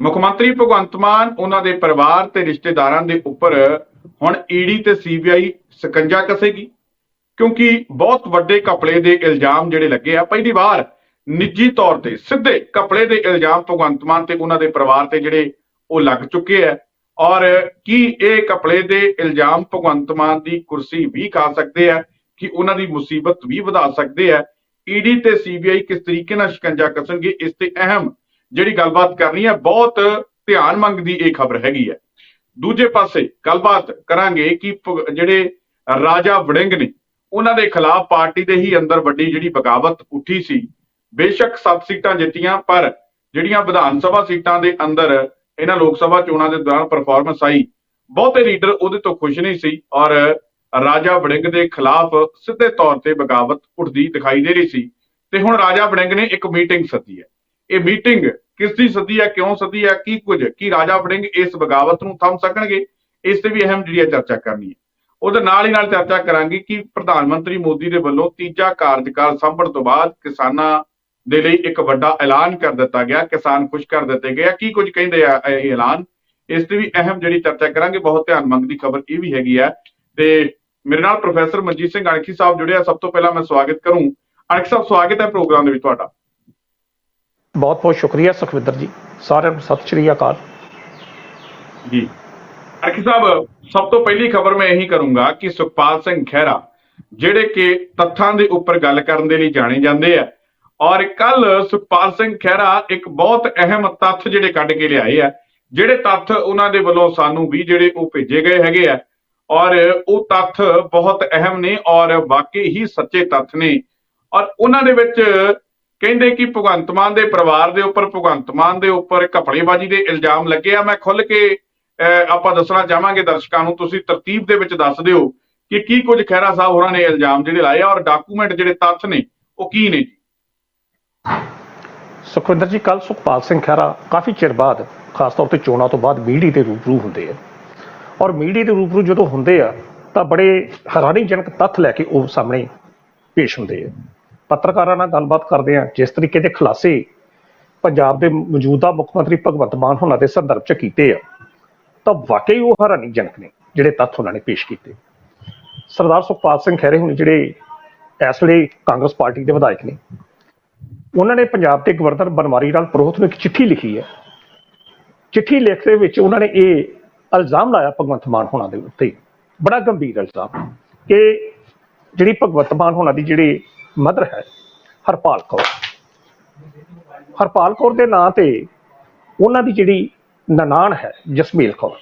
ਮੁੱਖ ਮੰਤਰੀ ਭਗਵੰਤ ਮਾਨ, ਉਹਨਾਂ ਦੇ ਪਰਿਵਾਰ ਤੇ ਰਿਸ਼ਤੇਦਾਰਾਂ ਦੇ ਉੱਪਰ ਹੁਣ ਈਡੀ ਤੇ ਸੀਬੀਆਈ ਸਕੰਜਾ ਕਸੇਗੀ। ਕਿਉਂਕਿ ਬਹੁਤ ਵੱਡੇ ਕਪੜੇ ਦੇ ਇਲਜ਼ਾਮ ਜਿਹੜੇ ਲੱਗੇ ਆ, ਪਹਿਲੀ ਵਾਰ ਨਿੱਜੀ ਤੌਰ ਤੇ ਸਿੱਧੇ ਕਪੜੇ ਦੇ ਇਲਜ਼ਾਮ ਭਗਵੰਤ ਮਾਨ ਤੇ ਉਹਨਾਂ ਦੇ ਪਰਿਵਾਰ ਤੇ ਜਿਹੜੇ ਉਹ ਲੱਗ ਚੁੱਕੇ ਆ। ਔਰ ਕੀ ਇਹ ਕਪੜੇ ਦੇ ਇਲਜ਼ਾਮ ਭਗਵੰਤ ਮਾਨ ਦੀ ਕੁਰਸੀ ਵੀ ਖਾ ਸਕਦੇ ਆ, ਕਿ ਉਹਨਾਂ ਦੀ ਮੁਸੀਬਤ ਵੀ ਵਧਾ ਸਕਦੇ ਆ? ਈਡੀ ਤੇ ਸੀਬੀਆਈ ਕਿਸ ਤਰੀਕੇ ਨਾਲ ਸ਼ਿਕੰਜਾ ਕੱਸਣਗੇ, ਇਸ ਤੇ ਅਹਿਮ ਜਿਹੜੀ ਗੱਲਬਾਤ ਕਰਨੀ ਹੈ, ਬਹੁਤ ਧਿਆਨ ਮੰਗਦੀ ਇਹ ਖਬਰ ਹੈਗੀ ਹੈ। ਦੂਜੇ ਪਾਸੇ ਗੱਲਬਾਤ ਕਰਾਂਗੇ ਕਿ ਜਿਹੜੇ ਰਾਜਾ ਵੜਿੰਗ ਨੇ, ਉਹਨਾਂ ਦੇ ਖਿਲਾਫ ਪਾਰਟੀ ਦੇ ਹੀ ਅੰਦਰ ਵੱਡੀ ਜਿਹੜੀ ਬਗਾਵਤ ਉੱਠੀ ਸੀ। ਬੇਸ਼ੱਕ 7 ਸੀਟਾਂ ਜਿੱਤੀਆਂ, ਪਰ ਜਿਹੜੀਆਂ ਵਿਧਾਨ ਸਭਾ ਸੀਟਾਂ ਦੇ ਅੰਦਰ ਇਹਨਾਂ ਲੋਕ ਸਭਾ ਚੋਣਾਂ ਦੇ ਦੌਰਾਨ ਪਰਫਾਰਮੈਂਸ ਆਈ, ਬਹੁਤੇ ਲੀਡਰ ਉਹਦੇ ਤੋਂ ਖੁਸ਼ ਨਹੀਂ ਸੀ ਔਰ ਰਾਜਾ ਵੜਿੰਗ ਦੇ ਖਿਲਾਫ ਸਿੱਧੇ ਤੌਰ ਤੇ ਬਗਾਵਤ ਉੱਠਦੀ ਦਿਖਾਈ ਦੇ ਰਹੀ ਸੀ। ਤੇ ਹੁਣ ਰਾਜਾ ਵੜਿੰਗ ਨੇ ਇੱਕ ਮੀਟਿੰਗ ਸੱਦੀ ਹੈ। ਇਹ ਮੀਟਿੰਗ ਕਿਸ ਦੀ ਸੱਦੀ ਹੈ, ਕਿਉਂ ਸਦੀ ਹੈ, ਕੀ ਕੁਝ, ਕੀ ਰਾਜਾ ਵੜਿੰਗ ਇਸ ਬਗਾਵਤ ਨੂੰ ਥੰਮ ਸਕਣਗੇ, ਇਸ ਤੇ ਵੀ ਅਹਿਮ ਜਿਹੜੀ ਹੈ ਚਰਚਾ ਕਰਨੀ ਹੈ। ਉਹਦੇ ਨਾਲ ਹੀ ਨਾਲ ਚਰਚਾ ਕਰਾਂਗੇ ਕਿ ਪ੍ਰਧਾਨ ਮੰਤਰੀ ਮੋਦੀ ਦੇ ਵੱਲੋਂ ਤੀਜਾ ਕਾਰਜਕਾਲ ਸੰਭਣ ਤੋਂ ਬਾਅਦ ਕਿਸਾਨਾਂ ਦੇ ਲਈ ਇੱਕ ਵੱਡਾ ਐਲਾਨ ਕਰ ਦਿੱਤਾ ਗਿਆ, ਕਿਸਾਨ ਖੁਸ਼ ਕਰ ਦਿੱਤੇ ਗਏ ਆ। ਕੀ ਕੁਝ ਕਹਿੰਦੇ ਆ ਇਹ ਐਲਾਨ? ਇਸ ਤੇ ਵੀ ਅਹਿਮ ਜਿਹੜੀ ਚਰਚਾ ਕਰਾਂਗੇ, ਬਹੁਤ ਧਿਆਨ ਮੰਗਦੀ ਖਬਰ ਇਹ ਵੀ ਹੈਗੀ ਆ ਤੇ ਮੇਰੇ ਨਾਲ ਪ੍ਰੋਫੈਸਰ ਮਨਜੀਤ ਸਿੰਘ ਅਣਖੀ ਸਾਹਿਬ ਜੁੜਿਆ ਸਭ ਤੋਂ ਪਹਿਲਾਂ ਮੈਂ ਸਵਾਗਤ ਕਰੂੰ। ਅਣਖੀ ਸਾਹਿਬ, ਸਵਾਗਤ ਹੈ ਪ੍ਰੋਗਰਾਮ ਦੇ ਵਿੱਚ ਤੁਹਾਡਾ। ਬਹੁਤ ਬਹੁਤ ਸ਼ੁਕਰੀਆ ਸੁਖਵਿੰਦਰ ਜੀ। ਸਾਰਿਆਂ ਨੂੰ ਸਤਿ ਸ਼੍ਰੀ ਅਕਾਲ। ਜੀ। ਅਰਖੀ ਸਾਹਿਬ, ਸਭ ਤੋਂ ਪਹਿਲੀ ਖਬਰ ਮੈਂ ਇਹੀ ਕਰੂੰਗਾ ਕਿ ਸੁਖਪਾਲ ਸਿੰਘ ਖਹਿਰਾ, ਜਿਹੜੇ ਕਿ ਤੱਥਾਂ ਦੇ ਉੱਪਰ ਗੱਲ ਕਰਨ ਦੇ ਲਈ ਜਾਣੇ ਜਾਂਦੇ ਆ, ਔਰ ਕੱਲ ਸੁਖਪਾਲ ਸਿੰਘ ਖਹਿਰਾ ਇੱਕ ਬਹੁਤ ਅਹਿਮ ਤੱਥ ਜਿਹੜੇ ਕੱਢ ਕੇ ਲਿਆਏ ਆ, ਜਿਹੜੇ ਤੱਥ ਉਹਨਾਂ ਦੇ ਵੱਲੋਂ ਸਾਨੂੰ ਵੀ ਜਿਹੜੇ ਉਹ ਭੇਜੇ ਗਏ ਹੈਗੇ ਆ, ਔਰ ਉਹ ਤੱਥ ਬਹੁਤ ਅਹਿਮ ਨੇ ਔਰ ਵਾਕਈ ਹੀ ਸੱਚੇ ਤੱਥ ਨੇ, ਔਰ ਉਹਨਾਂ ਦੇ ਵਿੱਚ ਕਹਿੰਦੇ ਕਿ ਭਗਵੰਤ ਮਾਨ ਦੇ ਪਰਿਵਾਰ ਦੇ ਉੱਪਰ, ਭਗਵੰਤ ਮਾਨ ਦੇ ਉੱਪਰ ਘਪਲੇਬਾਜ਼ੀ ਦੇ ਇਲਜ਼ਾਮ ਲੱਗੇ ਆ। ਮੈਂ ਖੁੱਲ ਕੇ ਆਪਾਂ ਦੱਸਣਾ ਚਾਹਾਂਗੇ ਦਰਸ਼ਕਾਂ ਨੂੰ, ਤੁਸੀਂ ਤਰਤੀਬ ਦੇ ਵਿੱਚ ਦੱਸ ਦਿਓ ਕਿ ਕੀ ਕੁਝ ਖਹਿਰਾ ਸਾਹਿਬ ਹੋਰਾਂ ਨੇ ਇਲਜ਼ਾਮ ਜਿਹੜੇ ਲਾਏ ਆ ਔਰ ਡਾਕੂਮੈਂਟ ਜਿਹੜੇ ਤੱਥ ਨੇ, ਉਹ ਕੀ ਨੇ ਸੁਖਵਿੰਦਰ ਜੀ ਕੱਲ ਸੁਖਪਾਲ ਸਿੰਘ ਖਹਿਰਾ ਕਾਫੀ ਚਿਰ ਬਾਅਦ, ਖਾਸ ਤੌਰ ਤੇ ਚੋਣਾਂ ਤੋਂ ਬਾਅਦ ਮੀਡੀਆ ਦੇ ਰੂਬਰੂ ਹੁੰਦੇ ਆ। ਔਰ ਮੀਡੀਆ ਦੇ ਰੂਬਰੂ ਜਦੋਂ ਹੁੰਦੇ ਆ, ਤਾਂ ਬੜੇ ਹੈਰਾਨੀਜਨਕ ਤੱਥ ਲੈ ਕੇ ਉਹ ਸਾਹਮਣੇ ਪੇਸ਼ ਹੁੰਦੇ ਆ। ਪੱਤਰਕਾਰਾਂ ਨਾਲ ਗੱਲਬਾਤ ਕਰਦੇ ਹਾਂ। ਜਿਸ ਤਰੀਕੇ ਦੇ ਖੁਲਾਸੇ ਪੰਜਾਬ ਦੇ ਮੌਜੂਦਾ ਮੁੱਖ ਮੰਤਰੀ ਭਗਵੰਤ ਮਾਨ ਹੋਣਾ ਦੇ ਸੰਦਰਭ ਚ ਕੀਤੇ ਆ, ਤਾਂ ਵਾਕਈ ਉਹ ਹੈਰਾਨੀਜਨਕ ਨੇ, ਜਿਹੜੇ ਤੱਥ ਉਹਨਾਂ ਨੇ ਪੇਸ਼ ਕੀਤੇ। ਸਰਦਾਰ ਸੁਖਪਾਲ ਸਿੰਘ ਖਹਿਰੇ ਹੁਣ ਜਿਹੜੇ ਇਸ ਵੇਲੇ ਕਾਂਗਰਸ ਪਾਰਟੀ ਦੇ ਵਿਧਾਇਕ ਨੇ, ਉਹਨਾਂ ਨੇ ਪੰਜਾਬ ਦੇ ਗਵਰਨਰ ਬਨਵਾਰੀ ਲਾਲ ਪ੍ਰੋਹਤ ਨੂੰ ਇੱਕ ਚਿੱਠੀ ਲਿਖੀ ਹੈ। ਚਿੱਠੀ ਲਿਖ ਦੇ ਵਿੱਚ ਉਹਨਾਂ ਨੇ ਇਹ ਇਲਜ਼ਾਮ ਲਾਇਆ ਭਗਵੰਤ ਮਾਨ ਹੋਣਾ ਦੇ ਉੱਤੇ। ਬੜਾ ਗੰਭੀਰ ਇਲਜ਼ਾਮ ਕਿ ਜਿਹੜੀ ਭਗਵੰਤ ਮਾਨ ਹੋਣਾ ਦੀ ਜਿਹੜੇ ਮਦਰ ਹੈ ਹਰਪਾਲ ਕੌਰ। ਹਰਪਾਲ ਕੌਰ ਦੇ ਨਾਂ ਤੇ ਉਹਨਾਂ ਦੀ ਜਿਹੜੀ ਨਨਾਣ ਹੈ ਜਸਮੀਲ ਕੌਰ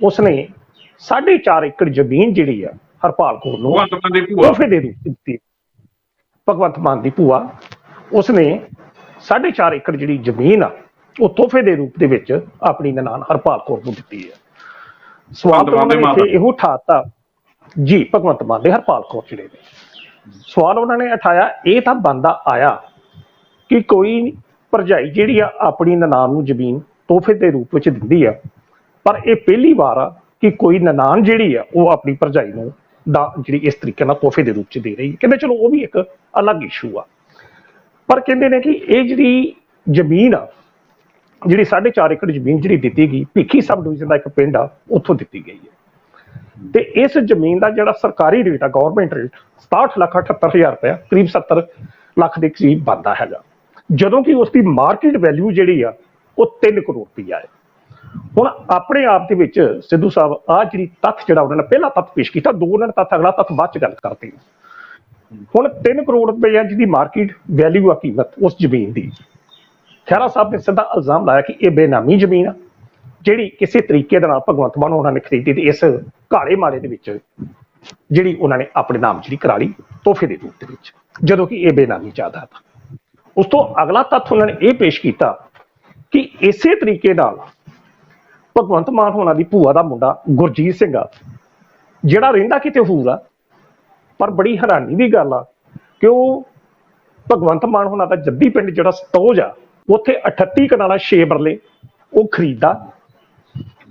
ਉਸਨੇ 4.5 ਏਕੜ ਜ਼ਮੀਨ ਜਿਹੜੀ ਆ ਹਰਪਾਲ ਕੌਰ ਨੂੰ ਭਗਵੰਤ ਮਾਨ ਦੇ ਭੂਆ। ਤੋਹਫੇ ਦੇ ਦਿੱਤੀ ਭਗਵੰਤ ਮਾਨ ਦੀ ਭੂਆ ਉਸਨੇ 4.5 ਏਕੜ ਜਿਹੜੀ ਜ਼ਮੀਨ ਆ ਉਹ ਤੋਹਫੇ ਦੇ ਰੂਪ ਦੇ ਵਿੱਚ ਆਪਣੀ ਨਨਾਣ ਹਰਪਾਲ ਕੌਰ ਨੂੰ ਦਿੱਤੀ ਹੈ ਸਵਾਲ ਭਗਵੰਤ ਮਾਨ ਦੇ ਮਾਤਾ। ਇੱਥੇ ਇਹੋ ਠਾਤਾ ਜੀ ਭਗਵੰਤ ਮਾਨ ਦੇ ਹਰਪਾਲ ਕੌਰ ਜਿਹੜੇ ਨੇ। ਸਵਾਲ ਉਹਨਾਂ ਨੇ ਉਠਾਇਆ, ਇਹ ਤਾਂ ਬੰਦਾ ਆਇਆ ਕਿ ਕੋਈ ਭਰਜਾਈ ਜਿਹੜੀ ਆ ਆਪਣੀ ਨਨਾਣ ਨੂੰ ਜ਼ਮੀਨ ਤੋਹਫੇ ਦੇ ਰੂਪ ਵਿੱਚ ਦਿੰਦੀ ਆ, ਪਰ ਇਹ ਪਹਿਲੀ ਵਾਰ ਆ ਕਿ ਕੋਈ ਨਨਾਣ ਜਿਹੜੀ ਆ ਉਹ ਆਪਣੀ ਭਰਜਾਈ ਨੂੰ ਦਾ ਜਿਹੜੀ ਇਸ ਤਰੀਕੇ ਨਾਲ ਤੋਹਫੇ ਦੇ ਰੂਪ ਚ ਦੇ ਰਹੀ ਹੈ। ਕਹਿੰਦੇ ਚਲੋ ਉਹ ਵੀ ਇੱਕ ਅਲੱਗ ਇਸ਼ੂ ਆ। ਪਰ ਕਹਿੰਦੇ ਨੇ ਕਿ ਇਹ ਜਿਹੜੀ ਜ਼ਮੀਨ ਆ, ਜਿਹੜੀ 4.5 ਏਕੜ ਜ਼ਮੀਨ ਜਿਹੜੀ ਦਿੱਤੀ ਗਈ, ਭਿੱਖੀ ਸਬ ਡਿਵੀਜ਼ਨ ਦਾ ਇੱਕ ਪਿੰਡ ਆ, ਉੱਥੋਂ ਦਿੱਤੀ ਗਈ ਹੈ। ਤੇ ਇਸ ਜ਼ਮੀਨ ਦਾ ਜਿਹੜਾ ਸਰਕਾਰੀ ਰੇਟ ਆ ਗਵਰਨਮੈਂਟ ਰੇਟ 67 ਲੱਖ 78000 ਰੁਪਏ ਕਰੀਬ 70 ਲੱਖ ਦੇ ਕਰੀਬ ਬਣਦਾ ਹੈਗਾ। ਜਦੋਂ ਕਿ ਉਸ ਦੀ ਮਾਰਕੀਟ ਵੈਲਿਊ ਜਿਹੜੀ ਆ, ਉਹ 3 ਕਰੋੜ ਰੁਪਈਆ ਹੈ। ਹੁਣ ਆਪਣੇ ਆਪ ਦੇ ਵਿੱਚ ਸਿੱਧੂ ਸਾਹਿਬ ਆ ਜਿਹੜੀ ਤੱਥ ਜਿਹੜਾ ਉਹਨਾਂ ਨੇ ਪਹਿਲਾ ਤੱਥ ਪੇਸ਼ ਕੀਤਾ, ਦੋ ਉਹਨਾਂ ਨੇ ਤੱਥ, ਅਗਲਾ ਤੱਥ ਬਾਅਦ ਚ ਗੱਲ ਕਰਦੇ ਨੇ ਹੁਣ 3 ਕਰੋੜ ਰੁਪਈਆ ਜਿਹਦੀ ਮਾਰਕੀਟ ਵੈਲਿਊ ਆ ਕੀਮਤ ਉਸ ਜ਼ਮੀਨ ਦੀ। ਖਹਿਰਾ ਸਾਹਿਬ ਨੇ ਸਿੱਧਾ ਇਲਜ਼ਾਮ ਲਾਇਆ ਕਿ ਇਹ ਬੇਨਾਮੀ ਜ਼ਮੀਨ ਆ, ਜਿਹੜੀ ਕਿਸੇ ਤਰੀਕੇ ਦੇ ਨਾਲ ਭਗਵੰਤ ਮਾਨ ਉਹਨਾਂ ਨੇ ਖਰੀਦੀ ਤੇ ਇਸ ਘਾੜੇ ਮਾਰੇ ਦੇ ਵਿੱਚ ਜਿਹੜੀ ਉਹਨਾਂ ਨੇ ਆਪਣੇ ਨਾਮ ਜਿਹੜੀ ਕਰਾ ਲਈ ਤੋਹਫੇ ਦੇ ਰੂਪ ਦੇ ਵਿੱਚ, ਜਦੋਂ ਕਿ ਇਹ ਬੇਨਾਮੀ ਜਾਇਦਾਦ ਉਸ ਤੋਂ ਅਗਲਾ ਤੱਥ ਉਹਨਾਂ ਨੇ ਇਹ ਪੇਸ਼ ਕੀਤਾ ਕਿ ਇਸੇ ਤਰੀਕੇ ਨਾਲ ਭਗਵੰਤ ਮਾਨ ਹੋਣਾ ਦੀ ਭੂਆ ਦਾ ਮੁੰਡਾ ਗੁਰਜੀਤ ਸਿੰਘ ਆ, ਜਿਹੜਾ ਰਹਿੰਦਾ ਕਿਤੇ ਹੋਰ ਆ, ਪਰ ਬੜੀ ਹੈਰਾਨੀ ਦੀ ਗੱਲ ਆ ਕਿ ਉਹ ਭਗਵੰਤ ਮਾਨ ਹੋਣਾ ਦਾ ਜੱਦੀ ਪਿੰਡ ਜਿਹੜਾ ਸਤੋਜ ਆ, ਉੱਥੇ 38 ਕਨਾਲਾ 6 ਬਰਲੇ ਉਹ ਖਰੀਦਦਾ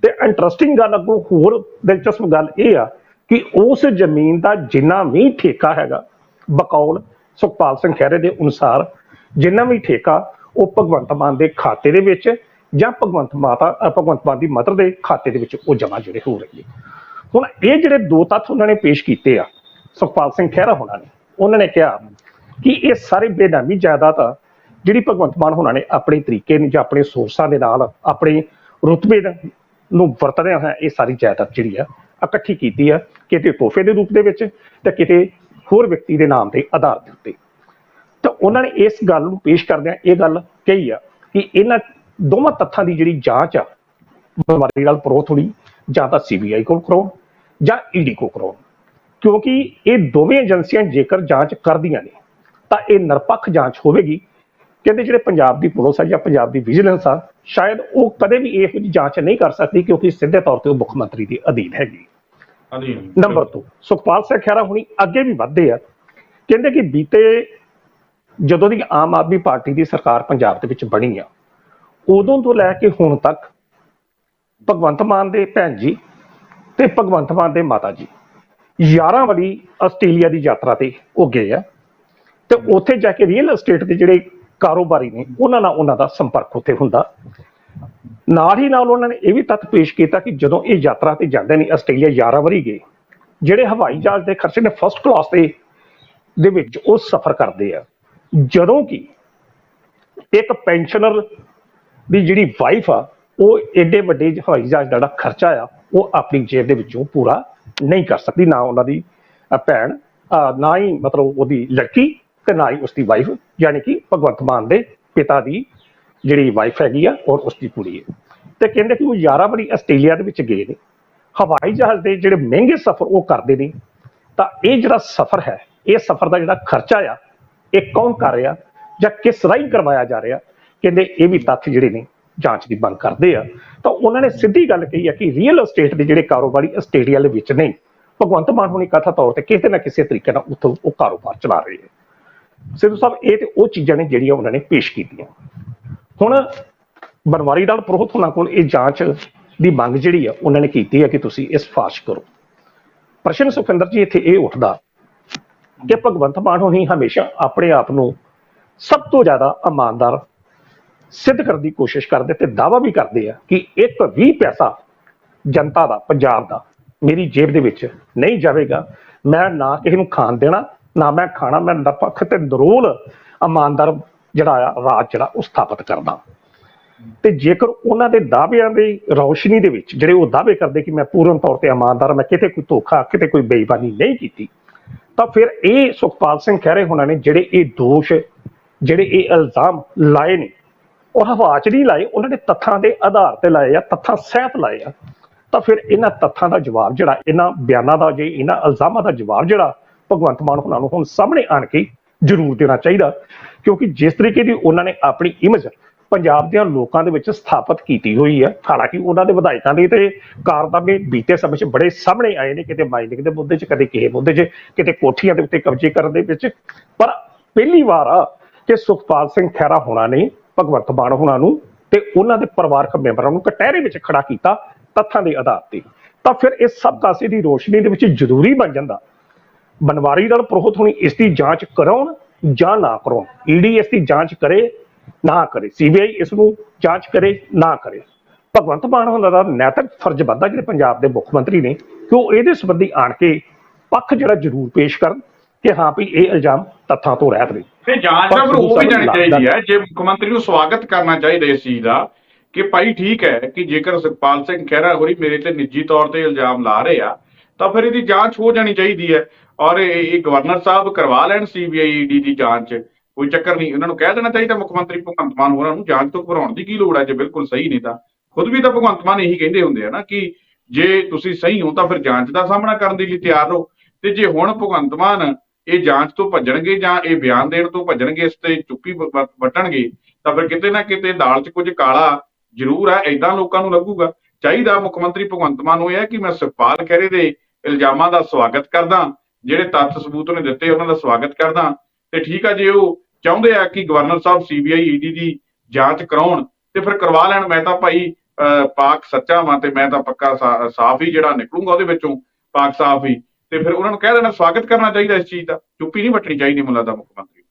ਤੇ ਇੰਟਰਸਟਿੰਗ ਗੱਲ ਅੱਗੋਂ ਹੋਰ ਦਿਲਚਸਪ ਗੱਲ ਇਹ ਆ ਕਿ ਉਸ ਜ਼ਮੀਨ ਦਾ ਜਿੰਨਾ ਵੀ ਠੇਕਾ ਹੈਗਾ, ਬਕੌਲ, ਸੁਖਪਾਲ ਸਿੰਘ ਖਹਿਰੇ ਦੇ ਅਨੁਸਾਰ ਜਿੰਨਾ ਵੀ ਠੇਕਾ, ਉਹ ਭਗਵੰਤ ਮਾਨ ਦੇ ਖਾਤੇ ਦੇ ਵਿੱਚ ਜਾਂ ਭਗਵੰਤ ਮਾਤਾ ਭਗਵੰਤ ਮਾਨ ਦੀ ਮਦਰ ਦੇ ਖਾਤੇ ਦੇ ਵਿੱਚ ਉਹ ਜਮ੍ਹਾਂ ਜਿਹੜੇ ਹੋ ਰਹੇ ਨੇ। ਹੁਣ ਇਹ ਜਿਹੜੇ ਦੋ ਤੱਥ ਉਹਨਾਂ ਨੇ ਪੇਸ਼ ਕੀਤੇ ਆ, ਸੁਖਪਾਲ ਸਿੰਘ ਖਹਿਰਾ ਹੋਣਾ ਨੇ, ਉਹਨਾਂ ਨੇ ਕਿਹਾ ਕਿ ਇਹ ਸਾਰੇ ਬੇਨਾਮੀ ਜਾਇਦਾਦ ਆ ਜਿਹੜੀ ਭਗਵੰਤ ਮਾਨ ਹੋਣਾ ਨੇ ਆਪਣੇ ਤਰੀਕੇ ਨੂੰ ਜਾਂ ਆਪਣੇ ਸੋਰਸਾਂ ਦੇ ਨਾਲ, ਆਪਣੇ ਰੁਤਬੇ ਦਾ- ਨੂੰ ਵਰਤਦਿਆਂ ਹੋਇਆ ਇਹ ਸਾਰੀ ਜਾਇਦਾਦ ਜਿਹੜੀ ਆ, ਇਕੱਠੀ ਕੀਤੀ ਆ, ਕਿਤੇ ਤੋਹਫੇ ਦੇ ਰੂਪ ਦੇ ਵਿੱਚ ਤੇ ਕਿਤੇ ਹੋਰ ਵਿਅਕਤੀ ਦੇ ਨਾਮ ਦੇ ਆਧਾਰ ਦੇ ਉੱਤੇ। ਤਾਂ ਉਹਨਾਂ ਨੇ ਇਸ ਗੱਲ ਨੂੰ ਪੇਸ਼ ਕਰਦਿਆਂ ਇਹ ਗੱਲ ਕਹੀ ਆ ਕਿ ਇਹਨਾਂ ਦੋਵਾਂ ਤੱਥਾਂ ਦੀ ਜਿਹੜੀ ਜਾਂਚ ਆ ਬਿਮਾਰੀ ਨਾਲ ਪਰੋਥ ਹੋਣੀ ਜਾਂ ਤਾਂ ਸੀਬੀਆਈ ਕੋਲ ਕਰਾਉਣ, ਜਾਂ ਈਡੀ ਕੋਲ ਕਰਾਉਣ। ਕਿਉਂਕਿ ਇਹ ਦੋਵੇਂ ਏਜੰਸੀਆਂ ਜੇਕਰ ਜਾਂਚ ਕਰਦੀਆਂ ਨੇ, ਤਾਂ ਇਹ ਨਿਰਪੱਖ ਜਾਂਚ ਹੋਵੇਗੀ ਕਹਿੰਦੇ ਜਿਹੜੇ ਪੰਜਾਬ ਦੀ ਪੁਲਿਸ ਆ ਜਾਂ ਪੰਜਾਬ ਦੀ ਵਿਜੀਲੈਂਸ ਆ ਸ਼ਾਇਦ ਉਹ ਕਦੇ ਵੀ ਇਹੋ ਜਿਹੀ ਜਾਂਚ ਨਹੀਂ ਕਰ ਸਕਦੀ ਕਿਉਂਕਿ ਸਿੱਧੇ ਤੌਰ ਤੇ ਉਹ ਮੁੱਖ ਮੰਤਰੀ ਦੇ ਅਧੀਨ ਹੈਗੀ। ਹਾਂਜੀ। ਨੰਬਰ 2 ਸੁਖਪਾਲ ਸਿੰਘ ਖਹਿਰਾ ਹੁਣੀ ਅੱਗੇ ਵੀ ਵਧਦੇ ਆ। ਕਹਿੰਦੇ ਕਿ ਬੀਤੇ ਜਦੋਂ ਦੀ ਆਮ ਆਦਮੀ ਪਾਰਟੀ ਦੀ ਸਰਕਾਰ ਪੰਜਾਬ ਦੇ ਵਿੱਚ ਬਣੀ ਆ ਉਦੋਂ ਤੋਂ ਲੈ ਕੇ ਹੁਣ ਤੱਕ ਭਗਵੰਤ ਮਾਨ ਦੇ ਭੈਣ ਜੀ ਤੇ ਭਗਵੰਤ ਮਾਨ ਦੇ ਮਾਤਾ ਜੀ 11 ਵਾਲੀ ਆਸਟ੍ਰੇਲੀਆ ਦੀ ਯਾਤਰਾ ਤੇ ਉਹ ਗਏ ਆ। ਤੇ ਉੱਥੇ ਜਾ ਕੇ ਰੀਅਲ ਏਸਟੇਟ ਦੇ ਜਿਹੜੇ ਕਾਰੋਬਾਰੀ ਨੇ, ਉਹਨਾਂ ਨਾਲ ਉਹਨਾਂ ਦਾ ਸੰਪਰਕ ਉੱਥੇ ਹੁੰਦਾ। ਨਾਲ ਹੀ ਨਾਲ ਉਹਨਾਂ ਨੇ ਇਹ ਵੀ ਤੱਥ ਪੇਸ਼ ਕੀਤਾ ਕਿ ਜਦੋਂ ਇਹ ਯਾਤਰਾ ਤੇ ਜਾਂਦੇ ਨੇ, ਆਸਟ੍ਰੇਲੀਆ 11 ਵਾਰੀ ਗਏ, ਜਿਹੜੇ ਹਵਾਈ ਜਹਾਜ਼ ਦੇ ਖਰਚੇ ਨੇ ਫਸਟ ਕਲਾਸ ਦੇ ਦੇ ਵਿੱਚ ਉਹ ਸਫ਼ਰ ਕਰਦੇ ਆ। ਜਦੋਂ ਕਿ ਇੱਕ ਪੈਨਸ਼ਨਰ ਦੀ ਜਿਹੜੀ ਵਾਈਫ ਆ, ਉਹ ਐਡੇ ਵੱਡੇ ਹਵਾਈ ਜਹਾਜ਼ ਦਾ ਜਿਹੜਾ ਖਰਚਾ ਆ, ਉਹ ਆਪਣੀ ਜੇਬ ਦੇ ਵਿੱਚੋਂ ਪੂਰਾ ਨਹੀਂ ਕਰ ਸਕਦੀ, ਨਾ ਉਹਨਾਂ ਦੀ ਭੈਣ ਨਾ ਹੀ ਮਤਲਬ ਉਹਦੀ ਲੜਕੀ ਤੇ ਨਾ ਹੀ ਉਸਦੀ ਵਾਈਫ ਯਾਨੀ ਕਿ ਭਗਵੰਤ ਮਾਨ ਦੇ ਪਿਤਾ ਦੀ ਜਿਹੜੀ ਵਾਈਫ ਹੈਗੀ ਆ, ਔਰ ਉਸਦੀ ਕੁੜੀ ਹੈ। ਤੇ ਕਹਿੰਦੇ ਕਿ ਉਹ 11 ਵਾਰੀ ਆਸਟ੍ਰੇਲੀਆ ਦੇ ਵਿੱਚ ਗਏ ਨੇ। ਹਵਾਈ ਜਹਾਜ਼ ਦੇ ਜਿਹੜੇ ਮਹਿੰਗੇ ਸਫ਼ਰ ਉਹ ਕਰਦੇ ਨੇ। ਤਾਂ ਇਹ ਜਿਹੜਾ ਸਫ਼ਰ ਹੈ, ਇਹ ਸਫ਼ਰ ਦਾ ਜਿਹੜਾ ਖਰਚਾ ਆ, ਇਹ ਕੌਣ ਕਰ ਰਿਹਾ ਜਾਂ ਕਿਸ ਰਾਹੀਂ ਕਰਵਾਇਆ ਜਾ ਰਿਹਾ, ਕਹਿੰਦੇ ਇਹ ਵੀ ਤੱਥ ਜਿਹੜੇ ਨੇ ਜਾਂਚ ਦੀ ਮੰਗ ਕਰਦੇ ਆ। ਤਾਂ ਉਹਨਾਂ ਨੇ ਸਿੱਧੀ ਗੱਲ ਕਹੀ ਆ ਕਿ ਰੀਅਲ ਏਸਟੇਟ ਦੇ ਜਿਹੜੇ ਕਾਰੋਬਾਰੀ ਆਸਟ੍ਰੇਲੀਆ ਦੇ ਵਿੱਚ ਨਹੀਂ ਭਗਵੰਤ ਮਾਨ ਹੁਣੀ ਕਥਾ ਤੌਰ ਤੇ ਕਿਸੇ ਨਾ ਕਿਸੇ ਤਰੀਕੇ ਨਾਲ ਉੱਥੋਂ ਉਹ ਕਾਰੋਬਾਰ ਚਲਾ ਰਹੇ ਆ ਸਿੱਧੂ ਸਾਹਿਬ, ਇਹ ਤੇ ਉਹ ਚੀਜ਼ਾਂ ਨੇ ਜਿਹੜੀਆਂ ਉਹਨਾਂ ਨੇ ਪੇਸ਼ ਕੀਤੀਆਂ। ਹੁਣ ਬਨਵਾਰੀ ਦਲ ਪ੍ਰੋਹਤ ਹੋਣਾ ਕੋਲ ਇਹ ਜਾਂਚ ਦੀ ਮੰਗ ਜਿਹੜੀ ਆ, ਉਹਨਾਂ ਨੇ ਕੀਤੀ ਹੈ ਕਿ ਤੁਸੀਂ ਇਸ ਫਾਸ਼ ਕਰੋ। ਪ੍ਰਸ਼ਨ ਸੁਖਿੰਦਰ ਜੀ, ਇੱਥੇ ਇਹ ਉੱਠਦਾ ਕਿ ਭਗਵੰਤ ਮਾਨ ਹੋਣੀ ਹਮੇਸ਼ਾ ਆਪਣੇ ਆਪ ਨੂੰ ਸਭ ਤੋਂ ਜ਼ਿਆਦਾ ਇਮਾਨਦਾਰ ਸਿੱਧ ਕਰਨ ਦੀ ਕੋਸ਼ਿਸ਼ ਕਰਦੇ ਤੇ ਦਾਵਾ ਵੀ ਕਰਦੇ ਆ ਕਿ ਇੱਕ ਵੀ ਪੈਸਾ ਜਨਤਾ ਦਾ, ਪੰਜਾਬ ਦਾ ਮੇਰੀ ਜੇਬ ਦੇ ਵਿੱਚ ਨਹੀਂ ਜਾਵੇਗਾ, ਮੈਂ ਨਾ ਕਿਸੇ ਨੂੰ ਖਾਣ ਦੇਣਾ ਨਾ ਮੈਂ ਖਾਣਾ, ਮੈਂ ਨਿਰਪੱਖ ਤੇ ਨਰੋਲ ਇਮਾਨਦਾਰ ਜਿਹੜਾ ਆ, ਰਾਜ ਜਿਹੜਾ, ਉਹ ਸਥਾਪਿਤ ਕਰਦਾ। ਤੇ ਜੇਕਰ ਉਹਨਾਂ ਦੇ ਦਾਅਵਿਆਂ ਦੀ ਰੌਸ਼ਨੀ ਦੇ ਵਿੱਚ, ਜਿਹੜੇ ਉਹ ਦਾਅਵੇ ਕਰਦੇ ਕਿ ਮੈਂ ਪੂਰਨ ਤੌਰ ਤੇ ਇਮਾਨਦਾਰ, ਮੈਂ ਕਿਤੇ ਕੋਈ ਧੋਖਾ, ਕਿਤੇ ਕੋਈ ਬੇਈਮਾਨੀ ਨਹੀਂ ਕੀਤੀ, ਤਾਂ ਫਿਰ ਇਹ ਸੁਖਪਾਲ ਸਿੰਘ ਖਹਿਰੇ ਹੋਣਾ ਨੇ, ਜਿਹੜੇ ਇਹ ਦੋਸ਼, ਜਿਹੜੇ ਇਹ ਇਲਜ਼ਾਮ ਲਾਏ ਨੇ, ਉਹ ਹਵਾ 'ਚ ਨਹੀਂ ਲਾਏ, ਉਹਨਾਂ ਨੇ ਤੱਥਾਂ ਦੇ ਆਧਾਰ ਤੇ ਲਾਏ ਆ, ਤੱਥਾਂ ਸਹਿਤ ਲਾਏ ਆ, ਤਾਂ ਫਿਰ ਇਹਨਾਂ ਤੱਥਾਂ ਦਾ ਜਵਾਬ ਜਿਹੜਾ, ਇਹਨਾਂ ਬਿਆਨਾਂ ਦਾ, ਜੇ ਇਹਨਾਂ ਇਲਜ਼ਾਮਾਂ ਦਾ ਜਵਾਬ ਜਿਹੜਾ ਭਗਵੰਤ ਮਾਨ ਹੋਣਾ ਨੂੰ ਹੁਣ ਸਾਹਮਣੇ ਆਣ ਕੇ ਜ਼ਰੂਰ ਦੇਣਾ ਚਾਹੀਦਾ। ਕਿਉਂਕਿ ਜਿਸ ਤਰੀਕੇ ਦੀ ਉਹਨਾਂ ਨੇ ਆਪਣੀ ਇਮੇਜ ਪੰਜਾਬ ਦੇ ਲੋਕਾਂ ਦੇ ਵਿੱਚ ਸਥਾਪਿਤ ਕੀਤੀ ਹੋਈ ਹੈ, ਹਾਲਾਂਕਿ ਉਹਨਾਂ ਦੇ ਵਿਧਾਇਕਾਂ ਦੇ ਤੇ ਕਾਰਨਾਮੇ ਬੀਤੇ ਸਮੇਂ 'ਚ ਬੜੇ ਸਾਹਮਣੇ ਆਏ ਨੇ, ਕਿਤੇ ਮਾਈਨਿੰਗ ਦੇ ਮੁੱਦੇ 'ਚ, ਕਦੇ ਕਿਸੇ ਮੁੱਦੇ 'ਚ, ਕਿਤੇ ਕੋਠੀਆਂ ਦੇ ਉੱਤੇ ਕਬਜ਼ੇ ਕਰਨ ਦੇ ਵਿੱਚ। ਪਰ ਪਹਿਲੀ ਵਾਰ ਆ ਕਿ ਸੁਖਪਾਲ ਸਿੰਘ ਖਹਿਰਾ ਹੋਣਾ ਨੇ, ਭਗਵੰਤ ਮਾਨ ਹੋਣਾ ਨੂੰ ਤੇ ਉਹਨਾਂ ਦੇ ਪਰਿਵਾਰਕ ਮੈਂਬਰਾਂ ਨੂੰ ਕਟਹਿਰੇ ਵਿੱਚ ਖੜਾ ਕੀਤਾ ਤੱਥਾਂ ਦੇ ਆਧਾਰ ਤੇ। ਤਾਂ ਫਿਰ ਇਸ ਸਭ ਕਾਸੇ ਦੀ ਰੋਸ਼ਨੀ ਦੇ ਵਿੱਚ ਜ਼ਰੂਰੀ ਬਣ ਜਾਂਦਾ। ਬਨਵਾਰੀ ਦਲ ਪ੍ਰੋਹਤ ਹੋਣੀ ਇਸ ਦੀ ਜਾਂਚ ਕਰਾਉਣ ਜਾਂ ਨਾ ਕਰਾਉਣ। ਈਡੀ ਇਸ ਦੀ ਜਾਂਚ ਕਰੇ ਨਾ ਕਰੇ। ਸੀਬੀਆਈ ਇਸ ਨੂੰ ਜਾਂਚ ਕਰੇ ਨਾ ਕਰੇ। ਭਗਵੰਤ ਮਾਨ ਹੁੰਦਾ ਦਾ ਨੈਤਿਕ ਫਰਜ਼ ਬਣਦਾ ਜਿਹੜੇ ਪੰਜਾਬ ਦੇ ਮੁੱਖ ਮੰਤਰੀ ਨੇ ਕਿ ਉਹ ਇਹਦੇ ਸੰਬੰਧੀ ਆਣ ਕੇ ਪੱਖ ਜਿਹੜਾ ਜ਼ਰੂਰ ਪੇਸ਼ ਕਰਨ ਕਿ ਹਾਂ ਵੀ ਇਹ ਇਲਜ਼ਾਮ ਤੱਥਾਂ ਤੋਂ ਰਹਿਤ ਨੇ। ਤੇ ਜਾਂਚ ਦਾ ਫਿਰ ਉਹ ਵੀ ਜਾਣੀ ਚਾਹੀਦੀ ਹੈ ਜੇ ਮੁੱਖ ਮੰਤਰੀ ਨੂੰ ਸਵਾਗਤ ਕਰਨਾ ਚਾਹੀਦਾ ਇਸ ਚੀਜ਼ ਦਾ ਕਿ ਭਾਈ ਠੀਕ ਹੈ ਕਿ ਜੇਕਰ ਸੁਖਪਾਲ ਸਿੰਘ ਖਹਿਰਾ ਹੋਰੀ ਮੇਰੇ ਤੇ ਨਿੱਜੀ ਤੌਰ ਤੇ ਇਲਜ਼ਾਮ ਲਾ ਰਹੇ ਆ ਤਾਂ ਫਿਰ ਇਹਦੀ ਜਾਂਚ ਹੋ ਜਾਣੀ ਚਾਹੀਦੀ ਹੈ। ਔਰ ਇਹ ਗਵਰਨਰ ਸਾਹਿਬ ਕਰਵਾ ਲੈਣ ਸੀਬੀਆਈ ਈਡੀ ਦੀ ਜਾਂਚ, ਕੋਈ ਚੱਕਰ ਨਹੀਂ। ਉਹਨਾਂ ਨੂੰ ਕਹਿ ਦੇਣਾ ਚਾਹੀਦਾ, ਮੁੱਖ ਮੰਤਰੀ ਭਗਵੰਤ ਮਾਨ ਹੋਰਾਂ ਨੂੰ ਜਾਂਚ ਤੋਂ ਘਬਰਾਉਣ ਦੀ ਕੀ ਲੋੜ ਹੈ ਜੇ ਬਿਲਕੁਲ ਸਹੀ ਨਹੀਂ ਤਾਂ। ਖੁਦ ਵੀ ਤਾਂ ਭਗਵੰਤ ਮਾਨ ਇਹੀ ਕਹਿੰਦੇ ਹੁੰਦੇ ਆ ਨਾ ਕਿ ਜੇ ਤੁਸੀਂ ਸਹੀ ਹੋ ਤਾਂ ਫਿਰ ਜਾਂਚ ਦਾ ਸਾਹਮਣਾ ਕਰਨ ਦੇ ਲਈ ਤਿਆਰ ਰਹੋ। ਤੇ ਜੇ ਹੁਣ ਭਗਵੰਤ ਮਾਨ ਇਹ ਜਾਂਚ ਤੋਂ ਭੱਜਣਗੇ ਜਾਂ ਇਹ ਬਿਆਨ ਦੇਣ ਤੋਂ ਭੱਜਣਗੇ, ਇਸ ਤੇ ਚੁੱਪੀ ਵ- ਵੱਟਣਗੇ, ਤਾਂ ਫਿਰ ਕਿਤੇ ਨਾ ਕਿਤੇ ਦਾਲ 'ਚ ਕੁਝ ਕਾਲਾ ਜ਼ਰੂਰ ਹੈ ਐਦਾਂ ਲੋਕਾਂ ਨੂੰ ਲੱਗੂਗਾ। ਚਾਹੀਦਾ ਮੁੱਖ ਮੰਤਰੀ ਭਗਵੰਤ ਮਾਨ ਨੂੰ ਇਹ ਹੈ ਕਿ ਮੈਂ ਸੁਖਪਾਲ ਖਹਿਰੇ ਦੇ ਇਲਜ਼ਾਮਾਂ ਦਾ ਸਵਾਗਤ ਕਰਦਾ ਜਿਹੜੇ ਤੱਥ ਸਬੂਤ ਉਹਨੇ ਦਿੱਤੇ ਉਹਨਾਂ ਦਾ ਸਵਾਗਤ ਕਰਦਾ। ਤੇ ਠੀਕ ਆ ਜੇ ਉਹ ਚਾਹੁੰਦੇ ਆ ਕਿ ਗਵਰਨਰ ਸਾਹਿਬ ਸੀਬੀਆਈ ਈਡੀ ਦੀ ਜਾਂਚ ਕਰਾਉਣ ਤੇ ਫਿਰ ਕਰਵਾ ਲੈਣ ਮੈਂ ਤਾਂ ਭਾਈ ਪਾਕ ਸੱਚਾ ਵਾਂ ਤੇ ਮੈਂ ਤਾਂ ਪੱਕਾ ਸਾਫ਼ ਹੀ ਜਿਹੜਾ ਨਿਕਲੂੰਗਾ ਉਹਦੇ ਵਿੱਚੋਂ ਪਾਕ ਸਾਫ਼ ਹੀ। ਤੇ ਫਿਰ ਉਹਨਾਂ ਨੂੰ ਕਹਿ ਦੇਣਾ ਸਵਾਗਤ ਕਰਨਾ ਚਾਹੀਦਾ ਇਸ ਚੀਜ਼ ਦਾ। ਚੁੱਪੀ ਨਹੀਂ ਵੱਟਣੀ ਚਾਹੀਦੀ ਮੁੱਲਾ ਦਾ ਮੁੱਖ ਮੰਤਰੀ।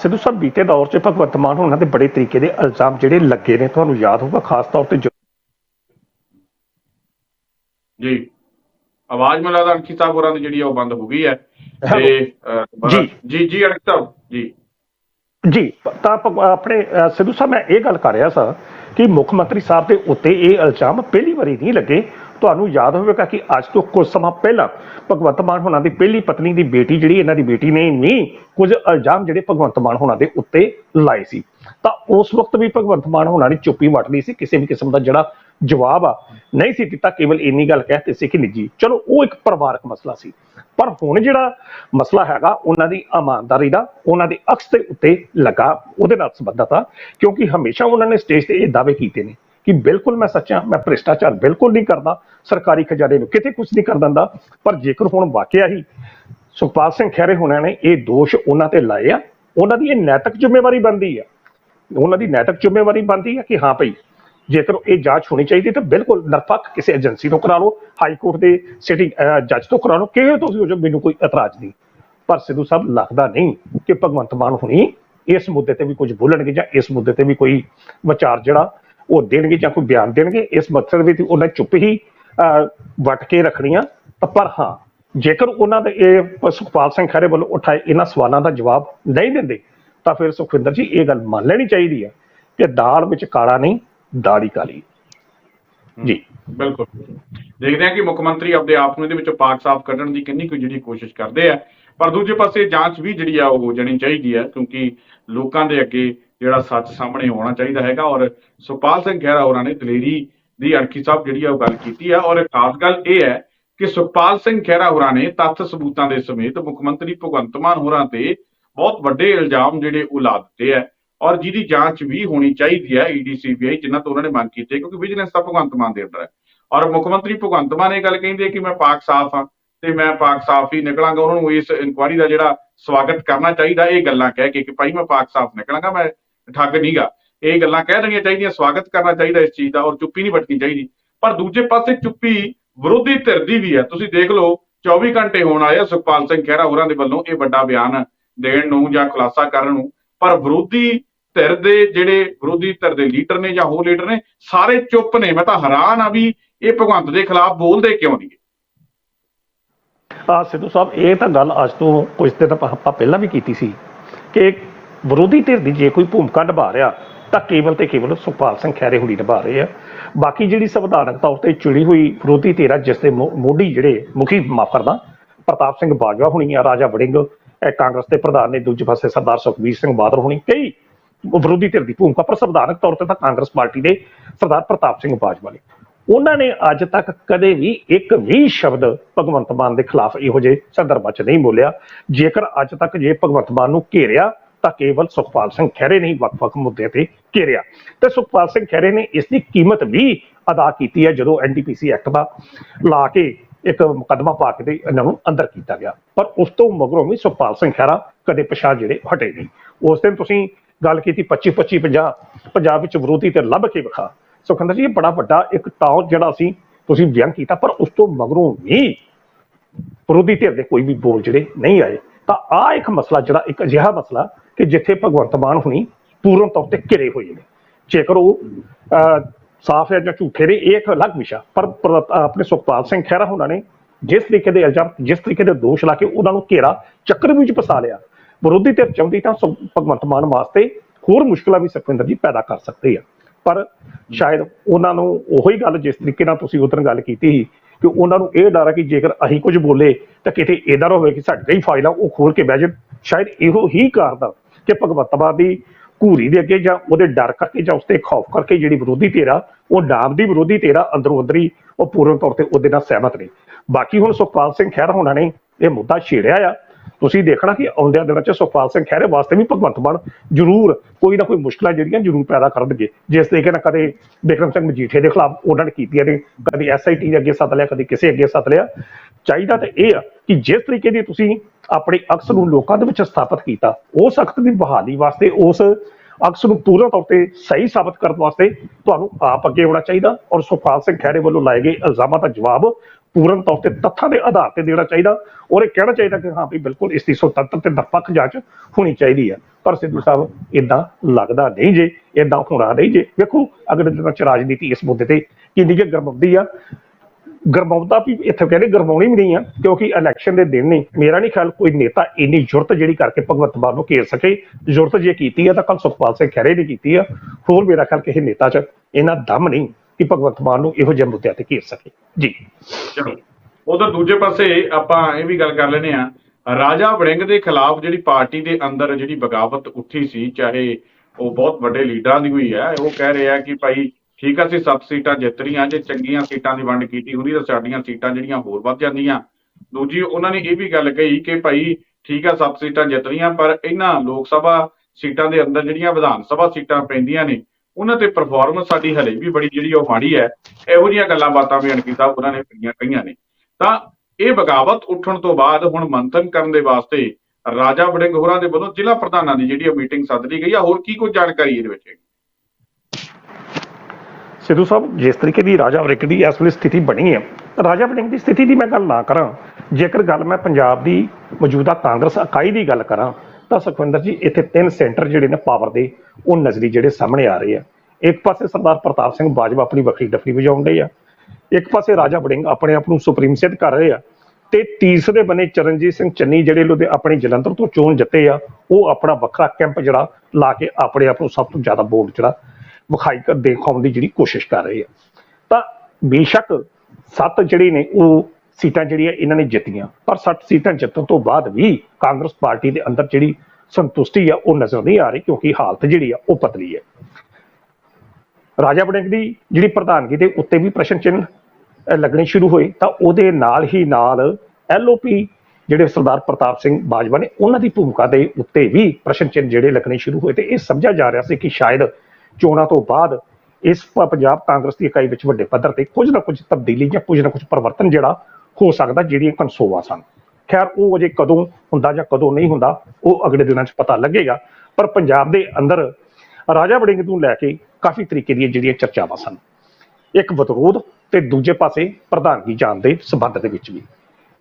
ਸਿੱਧੂ ਸਾਹਿਬ ਬੀਤੇ ਦੌਰ 'ਚ ਭਗਵੰਤ ਮਾਨ ਹੋਣਾ ਦੇ ਬੜੇ ਤਰੀਕੇ ਦੇ ਇਲਜ਼ਾਮ ਜਿਹੜੇ ਲੱਗੇ ਨੇ ਤੁਹਾਨੂੰ ਯਾਦ ਹੋਊਗਾ ਖਾਸ ਤੌਰ ਤੇ ਜੀ। ਆਵਾਜ਼ ਮੈਨੂੰ ਲੱਗਦਾ ਅਣਖੀ ਸਾਹਿਬ ਹੋਰਾਂ ਦੀ ਜਿਹੜੀ ਉਹ ਬੰਦ ਹੋ ਗਈ ਹੈ। ਤੇ ਜੀ। ਜੀ ਅਣਖੀ ਸਾਹਿਬ ਜੀ। ਜੀ ਤਾਂ ਆਪਣੇ ਸਿੱਧੂ ਸਾਹਿਬ ਮੈਂ ਇਹ ਗੱਲ ਕਰ ਰਿਹਾ ਸਾਂ ਕਿ ਮੁੱਖ ਮੰਤਰੀ ਸਾਹਿਬ ਦੇ ਉੱਤੇ ਇਹ ਇਲਜ਼ਾਮ ਪਹਿਲੀ ਵਾਰੀ ਨਹੀਂ ਲੱਗੇ। ਤੁਹਾਨੂੰ ਯਾਦ ਹੋਵੇਗਾ ਕਿ ਅੱਜ ਤੋਂ ਕੁਝ ਸਮਾਂ ਪਹਿਲਾਂ ਭਗਵੰਤ ਮਾਨ ਹੋਣਾ ਦੀ ਪਹਿਲੀ ਪਤਨੀ ਦੀ ਬੇਟੀ ਜਿਹੜੀ ਇਹਨਾਂ ਦੀ ਬੇਟੀ ਨੇ ਨਹੀਂ ਕੁਝ ਇਲਜ਼ਾਮ ਜਿਹੜੇ ਭਗਵੰਤ ਮਾਨ ਹੋਣਾ ਦੇ ਉੱਤੇ ਲਾਏ ਸੀ। ਤਾਂ ਉਸ ਵਕਤ ਵੀ ਭਗਵੰਤ ਮਾਨ ਹੋਣਾ ਨੇ ਚੁੱਪੀ ਵੱਟ ਲਈ ਸੀ, ਕਿਸੇ ਵੀ ਕਿਸਮ ਦਾ ਜਿਹੜਾ ਜਵਾਬ ਆ, ਨਹੀਂ ਸੀ ਦਿੱਤਾ, ਕੇਵਲ ਇੰਨੀ ਗੱਲ ਕਹਿ ਦਿੱਤੀ ਸੀ ਕਿ ਨਿੱਜੀ। ਚਲੋ, ਉਹ ਇੱਕ ਪਰਿਵਾਰਕ ਮਸਲਾ ਸੀ। ਪਰ ਹੁਣ ਜਿਹੜਾ ਮਸਲਾ ਹੈਗਾ, ਉਹਨਾਂ ਦੀ ਇਮਾਨਦਾਰੀ ਦਾ, ਉਹਨਾਂ ਦੇ ਅਕਸ ਦੇ ਉੱਤੇ ਲੱਗਾ, ਉਹਦੇ ਨਾਲ ਸੰਬੰਧਤ ਆ, ਕਿਉਂਕਿ ਹਮੇਸ਼ਾ ਉਹਨਾਂ ਨੇ ਸਟੇਜ ਤੇ ਇਹ ਦਾਅਵੇ ਕੀਤੇ ਨੇ। ਕਿ ਬਿਲਕੁਲ ਮੈਂ ਸੱਚਾ ਮੈਂ ਭ੍ਰਿਸ਼ਟਾਚਾਰ ਬਿਲਕੁਲ ਨਹੀਂ ਕਰਦਾ ਸਰਕਾਰੀ ਖਜ਼ਾਨੇ ਨੂੰ, ਕਿਤੇ ਕੁਝ ਨਹੀਂ ਕਰ ਦਿੰਦਾ। ਪਰ ਜੇਕਰ ਹੁਣ ਵਾਕਿਆ ਹੀ ਸੁਖਪਾਲ ਸਿੰਘ ਖਹਿਰੇ ਹੋਣਾ ਨੇ ਇਹ ਦੋਸ਼ ਉਹਨਾਂ ਤੇ ਲਾਏ ਆ, ਉਹਨਾਂ ਦੀ ਇਹ ਨੈਤਿਕ ਜ਼ਿੰਮੇਵਾਰੀ ਬਣਦੀ ਆ। ਉਹਨਾਂ ਦੀ ਨੈਤਿਕ ਜ਼ਿੰਮੇਵਾਰੀ ਬਣਦੀ ਹੈ ਕਿ ਹਾਂ ਭਈ, ਜੇਕਰ ਇਹ ਜਾਂਚ ਹੋਣੀ ਚਾਹੀਦੀ ਤਾਂ ਬਿਲਕੁਲ ਨਿਰਪੱਖ ਕਿਸੇ ਏਜੰਸੀ ਤੋਂ ਕਰਾ ਲਓ, ਹਾਈ ਕੋਰਟ ਦੇ ਸਿਟਿੰਗ ਜੱਜ ਤੋਂ ਕਰਾ ਲਓ, ਕਿਹੇ ਤੁਸੀਂ ਹੋ ਜਾਓ, ਮੈਨੂੰ ਕੋਈ ਇਤਰਾਜ਼ ਨਹੀਂ। ਪਰ ਸਿੱਧੂ ਸਾਹਿਬ, ਲੱਗਦਾ ਨਹੀਂ ਕਿ ਭਗਵੰਤ ਮਾਨ ਹੁਣੀ ਇਸ ਮੁੱਦੇ ਤੇ ਵੀ ਕੁਝ ਬੋਲਣਗੇ ਜਾਂ ਇਸ ਮੁੱਦੇ ਤੇ ਵੀ ਕੋਈ ਵਿਚਾਰ ਜਿਹੜਾ ਉਹ ਦੇਣਗੇ ਜਾਂ ਕੋਈ ਬਿਆਨ ਦੇਣਗੇ ਇਸ ਮਕਸਦ ਵਿੱਚ ਉਹਨਾਂ ਚੁੱਪ ਹੀ ਵੱਟ ਕੇ ਰੱਖਣੀਆਂ। ਤਾਂ ਪਰ ਹਾਂ ਜੇਕਰ ਉਹਨਾਂ ਦੇ ਇਹ ਸੁਖਪਾਲ ਸਿੰਘ ਖਹਿਰੇ ਵੱਲੋਂ ਉਠਾਏ ਇਹਨਾਂ ਸਵਾਲਾਂ ਦਾ ਜਵਾਬ ਨਹੀਂ ਦਿੰਦੇ ਤਾਂ ਫਿਰ ਸੁਖਵਿੰਦਰ ਜੀ ਇਹ ਗੱਲ ਮੰਨ ਲੈਣੀ ਚਾਹੀਦੀ ਹੈ ਕਿ ਦਾਲ ਵਿੱਚ ਕਾਲਾ ਨਹੀਂ ਦਾੜੀ ਕਾਲੀ। ਜੀ। ਬਿਲਕੁਲ। ਦੇਖਦੇ ਹਾਂ ਕਿ ਮੁੱਖ ਮੰਤਰੀ ਆਪਦੇ ਆਪ ਨੂੰ ਇਹਦੇ ਵਿੱਚੋਂ ਪਾਕ ਸਾਫ਼ ਕੱਢਣ ਦੀ ਕਿੰਨੀ ਕੁ ਜਿਹੜੀ ਕੋਸ਼ਿਸ਼ ਕਰਦੇ ਆ। ਪਰ ਦੂਜੇ ਪਾਸੇ ਜਾਂਚ ਵੀ ਜਿਹੜੀ ਆ ਉਹ ਹੋ ਜਾਣੀ ਚਾਹੀਦੀ ਹੈ ਕਿਉਂਕਿ ਲੋਕਾਂ ਦੇ ਅੱਗੇ ਜਿਹੜਾ ਸੱਚ ਸਾਹਮਣੇ ਆਉਣਾ ਚਾਹੀਦਾ ਹੈਗਾ ਔਰ ਸੁਖਪਾਲ ਸਿੰਘ ਖਹਿਰਾ ਹੋਰਾਂ ਨੇ ਦਲੇਰੀ ਦੀ ਅਣਖੀ ਸਾਹਿਬ ਜਿਹੜੀ ਆ ਉਹ ਗੱਲ ਕੀਤੀ ਆ ਔਰ ਖਾਸ ਗੱਲ ਇਹ ਹੈ ਕਿ ਸੁਖਪਾਲ ਸਿੰਘ ਖਹਿਰਾ ਹੋਰਾਂ ਨੇ ਤੱਥ ਸਬੂਤਾਂ ਦੇ ਸਮੇਤ ਮੁੱਖ ਮੰਤਰੀ ਭਗਵੰਤ ਮਾਨ ਹੋਰਾਂ ਤੇ ਬਹੁਤ ਵੱਡੇ ਇਲਜ਼ਾਮ ਜਿਹੜੇ ਉਹ ਲਾ ਦਿੱਤੇ ਆ ਔਰ ਜਿਹਦੀ ਜਾਂਚ ਵੀ ਹੋਣੀ ਚਾਹੀਦੀ ਹੈ ਈਡੀ ਸੀਬੀਆਈ ਜਿਨ੍ਹਾਂ ਤੋਂ ਉਹਨਾਂ ਨੇ ਮੰਗ ਕੀਤੀ ਹੈ ਕਿਉਂਕਿ ਵਿਜੀਲੈਂਸ ਤਾਂ ਭਗਵੰਤ ਮਾਨ ਦੇ ਅੰਦਰ ਹੈ ਔਰ ਮੁੱਖ ਮੰਤਰੀ ਭਗਵੰਤ ਮਾਨ ਇਹ ਗੱਲ ਕਹਿੰਦੇ ਕਿ ਮੈਂ ਪਾਕ ਸਾਫ਼ ਹਾਂ ਤੇ ਮੈਂ ਪਾਕ ਸਾਫ਼ ਹੀ ਨਿਕਲਾਂਗਾ, ਉਹਨਾਂ ਨੂੰ ਇਸ ਇਨਕੁਆਇਰੀ ਦਾ ਜਿਹੜਾ ਸਵਾਗਤ ਕਰਨਾ ਚਾਹੀਦਾ, ਇਹ ਗੱਲਾਂ ਕਹਿ ਕੇ ਕਿ ਭਾਈ ਮੈਂ ਪਾਕ ਸਾਫ਼ ਨਿਕਲਾਂਗਾ, ਮੈਂ ਠੱਗ ਨਹੀਂਗਾ ਇਹ ਗੱਲਾਂ ਕਹਿ ਦੇਣੀਆਂ ਚਾਹੀਦੀਆਂ, ਸਵਾਗਤ ਕਰਨਾ ਚਾਹੀਦਾ ਇਸ ਚੀਜ਼ ਦਾ ਔਰ ਚੁੱਪੀ ਨਹੀਂ ਵਰਤਣੀ ਚਾਹੀਦੀ। ਪਰ ਦੂਜੇ ਪਾਸੇ ਚੁੱਪੀ ਵਿਰੋਧੀ ਧਿਰ ਦੀ ਵੀ ਹੈ। ਤੁਸੀਂ ਦੇਖ ਲਓ 24 ਘੰਟੇ ਹੋਣ ਆਏ ਸੁਖਪਾਲ ਸਿੰਘ ਖਹਿਰਾ ਹੋਰਾਂ ਦੇ ਵੱਲੋਂ ਇਹ ਵੱਡਾ ਬਿਆਨ ਦੇਣ ਨੂੰ ਜਾਂ ਖੁਲਾਸਾ ਕਰਨ ਨੂੰ। ਪਰ ਵਿਰੋਧੀ ਧਿਰ ਦੇ ਜਿਹੜੇ ਵਿਰੋਧੀ ਧਿਰ ਦੇ ਲੀਡਰ ਨੇ ਜਾਂ ਹੋਰ ਲੀਡਰ ਨੇ, ਸਾਰੇ ਚੁੱਪ ਨੇ। ਮੈਂ ਤਾਂ ਹੈਰਾਨ ਆ ਵੀ ਇਹ ਭਗਵੰਤ ਦੇ ਖਿਲਾਫ ਬੋਲਦੇ ਕਿਉਂ ਨਹੀਂ ਆ ਸਿੱਧੂ ਸਾਹਿਬ, ਇਹ ਤਾਂ ਗੱਲ ਅੱਜ ਤੋਂ ਕੁਝ ਦਿਨ ਆਪਾਂ ਪਹਿਲਾਂ ਵੀ ਕੀਤੀ ਸੀ ਕਿ ਵਿਰੋਧੀ ਧਿਰ ਦੀ ਜੇ ਕੋਈ ਭੂਮਿਕਾ ਨਿਭਾ ਰਿਹਾ, ਤਾਂ ਕੇਵਲ ਤੇ ਕੇਵਲ ਸੁਖਪਾਲ ਸਿੰਘ ਖਹਿਰੇ ਹੁਣੀ ਨਿਭਾ ਰਹੇ ਆ। ਬਾਕੀ ਜਿਹੜੀ ਸੰਵਿਧਾਨਕ ਤੌਰ ਤੇ ਚੁਣੀ ਹੋਈ ਵਿਰੋਧੀ ਧਿਰ ਆ, ਜਿਸ ਦੇ ਮੋ- ਮੋਢੀ ਜਿਹੜੇ ਮੁਖੀ ਮਾਫ ਕਰਦਾ ਪ੍ਰਤਾਪ ਸਿੰਘ ਬਾਜਵਾ ਹੁਣੀ ਆ, ਰਾਜਾ ਵੜਿੰਗ, ਇਹ ਕਾਂਗਰਸ ਦੇ ਪ੍ਰਧਾਨ ਨੇ ਦੂਜੇ ਪਾਸੇ ਸਰਦਾਰ ਸੁਖਬੀਰ ਸਿੰਘ ਬਾਦਲ ਹੁਣੀ, ਕਈ ਵਿਰੋਧੀ ਧਿਰ ਦੀ ਭੂਮਿਕਾ, ਪਰ ਸੰਵਿਧਾਨਕ ਤੌਰ ਤੇ ਤਾਂ ਕਾਂਗਰਸ ਪਾਰਟੀ ਦੇ ਸਰਦਾਰ ਪ੍ਰਤਾਪ ਸਿੰਘ ਬਾਜਵਾ ਨੇ। ਉਹਨਾਂ ਨੇ ਅੱਜ ਤੱਕ ਕਦੇ ਵੀ ਇੱਕ ਵੀ ਸ਼ਬਦ ਭਗਵੰਤ ਮਾਨ ਦੇ ਖਿਲਾਫ ਇਹੋ ਜਿਹੇ ਸੰਦਰਭਾਂ 'ਚ ਨਹੀਂ ਬੋਲਿਆ। ਜੇਕਰ ਅੱਜ ਤੱਕ ਜੇ ਭਗਵੰਤ ਮਾਨ ਨੂੰ ਘੇਰਿਆ ਤਾਂ ਕੇਵਲ ਸੁਖਪਾਲ ਸਿੰਘ ਖਹਿਰੇ ਨੇ ਹੀ ਵੱਖ-ਵੱਖ ਮੁੱਦਿਆਂ ਤੇ ਘੇਰਿਆ। ਤੇ ਸੁਖਪਾਲ ਸਿੰਘ ਖਹਿਰੇ ਨੇ ਇਸ ਦੀ ਕੀਮਤ ਵੀ ਅਦਾ ਕੀਤੀ ਹੈ ਜਦੋਂ ਐਨਡੀਪੀਸੀ ਐਕਟ ਦਾ ਲਾ ਕੇ ਇੱਕ ਮੁਕੱਦਮਾ ਪਾ ਕੇ ਤੇ ਇਹਨਾਂ ਨੂੰ ਅੰਦਰ ਕੀਤਾ ਗਿਆ। ਪਰ ਉਸ ਤੋਂ ਮਗਰੋਂ ਵੀ ਸੁਖਪਾਲ ਸਿੰਘ ਖਹਿਰਾ ਕਦੇ ਪਛਾਣ ਜਿਹੜੇ ਹਟੇ ਨਹੀਂ। ਉਸ ਦਿਨ ਤੁਸੀਂ ਗੱਲ ਕੀਤੀ 25 25 50 ਪੰਜਾਬ ਵਿੱਚ ਵਿਰੋਧੀ ਤੇ ਲੱਭ ਕੇ ਵਿਖਾ। ਸੁਖਿੰਦਰ ਜੀ, ਇਹ ਬੜਾ ਵੱਡਾ ਇੱਕ ਟਾਉ ਜਿਹੜਾ ਸੀ, ਤੁਸੀਂ ਵਿਅੰਗ ਕੀਤਾ, ਪਰ ਉਸ ਤੋਂ ਮਗਰੋਂ ਵੀ ਵਿਰੋਧੀ ਧਿਰ ਦੇ ਕੋਈ ਵੀ ਬੋਲ ਜਿਹੜੇ ਨਹੀਂ ਆਏ। ਤਾਂ ਆ ਇੱਕ ਮਸਲਾ, ਜਿਹੜਾ ਇੱਕ ਅਜਿਹਾ ਮਸਲਾ ਕਿ ਜਿੱਥੇ ਭਗਵੰਤ ਮਾਨ ਹੁਣੀ ਪੂਰਨ ਤੌਰ ਤੇ ਘਿਰੇ ਹੋਏ ਨੇ। ਜੇਕਰ ਉਹ ਅਹ, ਸਾਫ਼ ਹੈ ਜਾਂ ਝੂਠੇ ਨੇ ਇਹ ਇੱਕ ਅਲੱਗ ਵਿਸ਼ਾ। ਪਰ ਆਪਣੇ ਸੁਖਪਾਲ ਸਿੰਘ ਖਹਿਰਾ ਹੋਣਾ ਨੇ ਜਿਸ ਤਰੀਕੇ ਦੇ ਇਲਜ਼ਾਮ ਜਿਸ ਤਰੀਕੇ ਦੇ ਦੋਸ਼ ਲਾ ਕੇ ਉਹਨਾਂ ਨੂੰ ਘੇਰਾ ਚੱਕਰ ਵਿੱਚ ਫਸਾ ਲਿਆ। ਵਿਰੋਧੀ ਧਿਰ ਚਾਹੁੰਦੀ ਤਾਂ ਭਗਵੰਤ ਮਾਨ ਵਾਸਤੇ ਹੋਰ ਮੁਸ਼ਕਲਾਂ ਵੀ ਸੁਖਵਿੰਦਰ ਜੀ ਪੈਦਾ ਕਰ ਸਕਦੇ ਆ। ਪਰ ਸ਼ਾਇਦ ਉਹਨਾਂ ਨੂੰ ਉਹੀ ਗੱਲ ਜਿਸ ਤਰੀਕੇ ਨਾਲ ਤੁਸੀਂ ਉਦੋਂ ਗੱਲ ਕੀਤੀ ਸੀ ਕਿ ਉਹਨਾਂ ਨੂੰ ਇਹ ਡਰ ਹੈ ਕਿ ਜੇਕਰ ਅਸੀਂ ਕੁਝ ਬੋਲੇ ਤਾਂ ਕਿਤੇ ਇਧਰ ਹੋਵੇ ਕਿ ਸਾਡੇ ਹੀ ਫਾਇਦਾ ਉਹ ਖੋਲ ਕੇ ਬਹਿ ਜਾਣ। ਸ਼ਾਇਦ ਇਹੋ ਹੀ ਕਾਰਨ ਕਿ ਭਗਵੰਤ ਮਾਨ ਦੀ ਘੂਰੀ ਦੇ ਅੱਗੇ ਜਾਂ ਉਹਦੇ ਡਰ ਕਰਕੇ ਜਾਂ ਉਸਤੇ ਖੌਫ ਕਰਕੇ ਜਿਹੜੀ ਵਿਰੋਧੀ ਧਿਰ ਉਹ ਨਾਮ ਦੀ ਵਿਰੋਧੀ ਧਿਰ ਆ, ਅੰਦਰੋਂ ਅੰਦਰੀ ਉਹ ਪੂਰਨ ਤੌਰ ਤੇ ਉਹਦੇ ਨਾਲ ਸਹਿਮਤ ਨੇ। ਬਾਕੀ ਹੁਣ ਸੁਖਪਾਲ ਸਿੰਘ ਖਹਿਰਾ ਹੋਣਾ ਨੇ, ਇਹ ਮੁੱਦਾ ਛੇੜਿਆ ਆ। ਤੁਸੀਂ ਦੇਖਣਾ ਕਿ ਆਉਂਦਿਆਂ ਦਿਨਾਂ 'ਚ ਸੁਖਪਾਲ ਸਿੰਘ ਖਹਿਰੇ ਵਾਸਤੇ ਵੀ ਭਗਵੰਤ ਮਾਨ ਜ਼ਰੂਰ ਕੋਈ ਨਾ ਕੋਈ ਮੁਸ਼ਕਲਾਂ ਜਿਹੜੀਆਂ ਜ਼ਰੂਰ ਪੈਦਾ ਕਰਨਗੇ। ਜਿਸ ਤਰੀਕੇ ਨਾਲ ਕਦੇ ਬਿਕਰਮ ਸਿੰਘ ਮਜੀਠੇ ਦੇ ਖਿਲਾਫ ਉਹਨਾਂ ਨੇ ਕੀਤੀਆਂ ਨੇ, ਕਦੀ ਐਸਆਈਟੀ ਦੇ ਅੱਗੇ ਸੱਦ ਲਿਆ, ਕਦੇ ਕਿਸੇ ਅੱਗੇ ਸੱਦ ਲਿਆ। ਚਾਹੀਦਾ ਤਾਂ ਇਹ ਆ ਕਿ ਜਿਸ ਤਰੀਕੇ ਦੀ ਤੁਸੀਂ ਆਪਣੇ ਅਕਸ ਨੂੰ ਲੋਕਾਂ ਦੇ ਵਿੱਚ ਸਥਾਪਿਤ ਕੀਤਾ। ਉਸ ਅਕਸ ਦੀ ਬਹਾਲੀ ਵਾਸਤੇ, ਉਸ ਅਕਸ ਨੂੰ ਪੂਰਨ ਤੌਰ ਤੇ ਸਹੀ ਸਾਬਤ ਕਰਨ ਵਾਸਤੇ ਤੁਹਾਨੂੰ ਆਪ ਅੱਗੇ ਆਉਣਾ ਚਾਹੀਦਾ ਔਰ ਸੁਖਪਾਲ ਸਿੰਘ ਖਹਿਰੇ ਵੱਲੋਂ ਲਾਏ ਗਏ ਇਲਜ਼ਾਮਾਂ ਦਾ ਜਵਾਬ ਪੂਰਨ ਤੌਰ ਤੇ ਤੱਥਾਂ ਦੇ ਆਧਾਰ ਤੇ ਦੇਣਾ ਚਾਹੀਦਾ ਔਰ ਇਹ ਕਹਿਣਾ ਚਾਹੀਦਾ ਕਿ ਹਾਂ ਵੀ ਬਿਲਕੁਲ ਇਸ ਦੀ ਸੁਤੰਤਰ ਤੇ ਨਿਰਪੱਖ ਜਾਂਚ ਹੋਣੀ ਚਾਹੀਦੀ ਹੈ। ਪਰ ਸਿੱਧੂ ਸਾਹਿਬ ਇਦਾਂ ਲੱਗਦਾ ਨਹੀਂ ਜੇ ਇਦਾਂ ਹੋਣਾ ਨਹੀਂ ਜੇ। ਵੇਖੋ, ਅਗਲੇ ਦਿਨਾਂ ਚ ਰਾਜਨੀਤੀ ਇਸ ਮੁੱਦੇ ਤੇ ਕਿੰਨੀ ਕਿ ਗਰਮਾਉਂਦੀ ਆ। ਗਰਮਾਉਂਦਾ ਵੀ ਇੱਥੇ ਕਹਿੰਦੇ ਗਰਮਾਉਣੀ ਵੀ ਨਹੀਂ ਆ, ਕਿਉਂਕਿ ਇਲੈਕਸ਼ਨ ਦੇ ਦਿਨ ਨਹੀਂ ਮੇਰਾ ਨਹੀਂ ਖਿਆਲ ਕੋਈ ਨੇਤਾ ਇੰਨੀ ਜ਼ਰੂਰਤ ਜਿਹੜੀ ਕਰਕੇ ਭਗਵੰਤ ਮਾਨ ਨੂੰ ਘੇਰ ਸਕੇ ਜ਼ਰੂਰਤ ਜੇ ਕੀਤੀ ਆ ਤਾਂ ਕੱਲ ਸੁਖਪਾਲ ਸਿੰਘ ਖਹਿਰੇ ਨੇ ਕੀਤੀ ਆ, ਹੋਰ ਮੇਰਾ ਖਿਆਲ ਕਿਸੇ ਨੇਤਾ 'ਚ ਇਹਨਾਂ ਦਮ ਨਹੀਂ ਕਿ ਭਗਵੰਤ ਮਾਨ ਨੂੰ ਇਹੋ ਜਿਹੇ ਮੁੱਦਿਆਂ ਤੇ ਘੇਰ ਸਕੇ। ਜੀ। ਚਲੋ, ਉਧਰ ਦੂਜੇ ਪਾਸੇ ਆਪਾਂ ਇਹ ਵੀ ਗੱਲ ਕਰ ਲੈਨੇ ਆ ਰਾਜਾ ਵੜਿੰਗ ਦੇ ਖਿਲਾਫ ਜਿਹੜੀ ਪਾਰਟੀ ਦੇ ਅੰਦਰ ਜਿਹੜੀ ਬਗਾਵਤ ਉੱਠੀ ਸੀ, ਚਾਹੇ ਉਹ ਬਹੁਤ ਵੱਡੇ ਲੀਡਰਾਂ ਦੀ ਹੋਈ ਹੈ, ਉਹ ਕਹਿ ਰਹੇ ਆ ਕਿ ਭਾਈ ਠੀਕ ਆ ਅਸੀਂ ਸੱਤ ਸੀਟਾਂ ਜਿੱਤ ਰਹੀਆਂ ਜੇ, ਚੰਗੀਆਂ ਸੀਟਾਂ ਦੀ ਵੰਡ ਕੀਤੀ ਹੁੰਦੀ ਤਾਂ ਸਾਡੀਆਂ ਸੀਟਾਂ ਜਿਹੜੀਆਂ ਹੋਰ ਵੱਧ ਜਾਂਦੀਆਂ। ਦੂਜੀ, ਉਹਨਾਂ ਨੇ ਇਹ ਵੀ ਗੱਲ ਕਹੀ ਕਿ ਭਾਈ ਠੀਕ ਆ, ਸੱਤ ਸੀਟਾਂ ਜਿੱਤ ਰਹੀਆਂ ਪਰ ਇਹਨਾਂ ਲੋਕ ਸਭਾ ਸੀਟਾਂ ਦੇ ਅੰਦਰ ਜਿਹੜੀਆਂ ਵਿਧਾਨ ਸਭਾ ਸੀਟਾਂ ਪੈਂਦੀਆਂ ਨੇ, ਉਹਨਾਂ ਤੇ ਪਰਫਾਰਮੈਂਸ ਸਾਡੀ ਹਲੇ ਵੀ ਬੜੀ ਜਿਹੜੀ ਉਹ ਮਾੜੀ ਹੈ, ਇਹੋ ਜਿਹੀਆਂ ਗੱਲਾਂ ਬਾਤਾਂ ਵੀ ਅਣਕੀ ਸਾਹਿਬ ਉਹਨਾਂ ਨੇ ਕਹੀਆਂ ਕਹੀਆਂ ਨੇ। ਤਾਂ ਇਹ ਬਗਾਵਤ ਉੱਠਣ ਤੋਂ ਬਾਅਦ ਹੁਣ ਮੰਥਨ ਕਰਨ ਦੇ ਵਾਸਤੇ ਰਾਜਾ ਵੜਿੰਗ ਹੋਰਾਂ ਦੇ ਵੱਲੋਂ ਜ਼ਿਲ੍ਹਾ ਪ੍ਰਧਾਨਾਂ ਦੀ ਜਿਹੜੀ ਮੀਟਿੰਗ ਸੱਦ ਲਈ ਗਈ ਆ, ਹੋਰ ਕੀ ਕੋਈ ਜਾਣਕਾਰੀ ਇਹਦੇ ਵਿੱਚ ਸਿੱਧੂ ਸਾਹਿਬ, ਜਿਸ ਤਰੀਕੇ ਦੀ ਰਾਜਾ ਵੜਿੰਗ ਦੀ ਇਸ ਵੇਲੇ ਸਥਿਤੀ ਬਣੀ ਹੈ, ਰਾਜਾ ਵੜਿੰਗ ਦੀ ਸਥਿਤੀ ਦੀ ਮੈਂ ਗੱਲ ਨਾ ਕਰਾਂ। ਜੇਕਰ ਗੱਲ ਮੈਂ ਪੰਜਾਬ ਦੀ ਮੌਜੂਦਾ ਕਾਂਗਰਸ ਇਕਾਈ ਦੀ ਗੱਲ ਕਰਾਂ, ਤਾਂ ਸੁਖਵਿੰਦਰ ਜੀ, ਇੱਥੇ ਤਿੰਨ ਸੈਂਟਰ ਜਿਹੜੇ ਨੇ ਪਾਵਰ ਦੇ, ਉਹ ਨਜ਼ਰੀ ਜਿਹੜੇ ਸਾਹਮਣੇ ਆ ਰਹੇ ਆ। ਇੱਕ ਪਾਸੇ ਸਰਦਾਰ ਪ੍ਰਤਾਪ ਸਿੰਘ ਬਾਜਵਾ ਆਪਣੀ ਵੱਖਰੀ ਡਫਰੀ ਵਜਾਉਣ ਡਏ ਆ। ਇੱਕ ਪਾਸੇ ਰਾਜਾ ਵੜਿੰਗ ਆਪਣੇ ਆਪ ਨੂੰ ਸੁਪਰੀਮ ਸਿੱਧ ਕਰ ਰਹੇ ਆ। ਤੇ ਤੀਸਰੇ ਬਨੇ ਚਰਨਜੀਤ ਸਿੰਘ ਚੰਨੀ ਜਿਹੜੇ ਲੁਧਿ, ਆਪਣੇ ਜਲੰਧਰ ਤੋਂ ਚੋਣ ਜਿੱਤੇ ਆ, ਉਹ ਆਪਣਾ ਵੱਖਰਾ ਕੈਂਪ ਜਿਹੜਾ ਲਾ ਕੇ ਆਪਣੇ ਆਪ ਨੂੰ ਸਭ ਤੋਂ ਜ਼ਿਆਦਾ ਵੋਟ ਜਿਹੜਾ ਵਿਖਾਈ ਕਰ ਦਿਖਾਉਣ ਦੀ ਜਿਹੜੀ ਕੋਸ਼ਿਸ਼ ਕਰ ਰਹੇ ਆ। ਤਾਂ ਬੇਸ਼ੱਕ ਸੱਤ ਜਿਹੜੇ ਨੇ, ਉਹ ਸੀਟਾਂ ਜਿਹੜੀਆਂ ਇਹਨਾਂ ਨੇ ਜਿੱਤੀਆਂ। ਪਰ ਸੱਤ ਸੀਟਾਂ ਜਿੱਤਣ ਤੋਂ ਬਾਅਦ ਵੀ ਕਾਂਗਰਸ ਪਾਰਟੀ ਦੇ ਅੰਦਰ ਜਿਹੜੀ ਸੰਤੁਸ਼ਟੀ ਆ, ਉਹ ਨਜ਼ਰ ਨਹੀਂ ਆ ਰਹੀ ਕਿਉਂਕਿ ਹਾਲਤ ਜਿਹੜੀ ਆ, ਉਹ ਪਤਲੀ ਹੈ ਰਾਜਾ ਵੜਿੰਗ ਦੀ ਜਿਹੜੀ ਪ੍ਰਧਾਨਗੀ ਦੇ ਉੱਤੇ ਵੀ ਪ੍ਰਸ਼ਨ ਚਿੰਨ੍ਹ ਲੱਗਣੇ ਸ਼ੁਰੂ ਹੋਏ, ਤਾਂ ਉਹਦੇ ਨਾਲ ਹੀ ਨਾਲ ਐਲਓਪੀ ਜਿਹੜੇ ਸਰਦਾਰ ਪ੍ਰਤਾਪ ਸਿੰਘ ਬਾਜਵਾ ਨੇ, ਉਹਨਾਂ ਦੀ ਭੂਮਿਕਾ ਦੇ ਉੱਤੇ ਵੀ ਪ੍ਰਸ਼ਨ ਚਿੰਨ੍ਹ ਜਿਹੜੇ ਲੱਗਣੇ ਸ਼ੁਰੂ ਹੋਏ ਤੇ ਇਹ ਸਮਝਿਆ ਜਾ ਰਿਹਾ ਸੀ ਕਿ ਸ਼ਾਇਦ ਚੋਣਾਂ ਤੋਂ ਬਾਅਦ ਇਸ ਪੰਜਾਬ ਕਾਂਗਰਸ ਦੀ ਇਕਾਈ ਵਿੱਚ ਵੱਡੇ ਪੱਧਰ ਤੇ ਕੁਝ ਨਾ ਕੁਝ ਤਬਦੀਲੀ ਜਾਂ ਕੁਝ ਨਾ ਕੁਝ ਪਰਿਵਰਤਨ ਜਿਹੜਾ ਹੋ ਸਕਦਾ, ਜਿਹੜੀਆਂ ਕਨਸੋਵਾਂ ਸਨ। ਖੈਰ, ਉਹ ਅਜੇ ਕਦੋਂ ਹੁੰਦਾ ਜਾਂ ਕਦੋਂ ਨਹੀਂ ਹੁੰਦਾ, ਉਹ ਅਗਲੇ ਦਿਨਾਂ 'ਚ ਪਤਾ ਲੱਗੇਗਾ। ਪਰ ਪੰਜਾਬ ਦੇ ਅੰਦਰ ਰਾਜਾ ਵੜਿੰਗ ਨੂੰ ਲੈ ਕੇ ਕਾਫੀ ਤਰੀਕੇ ਦੀਆਂ ਜਿਹੜੀਆਂ ਚਰਚਾਵਾਂ ਸਨ। ਇੱਕ ਵਿਰੋਧ ਤੇ ਦੂਜੇ ਪਾਸੇ ਪ੍ਰਧਾਨਗੀ ਜਾਣ ਦੇ ਸਬੰਧ ਦੇ ਵਿੱਚ ਵੀ।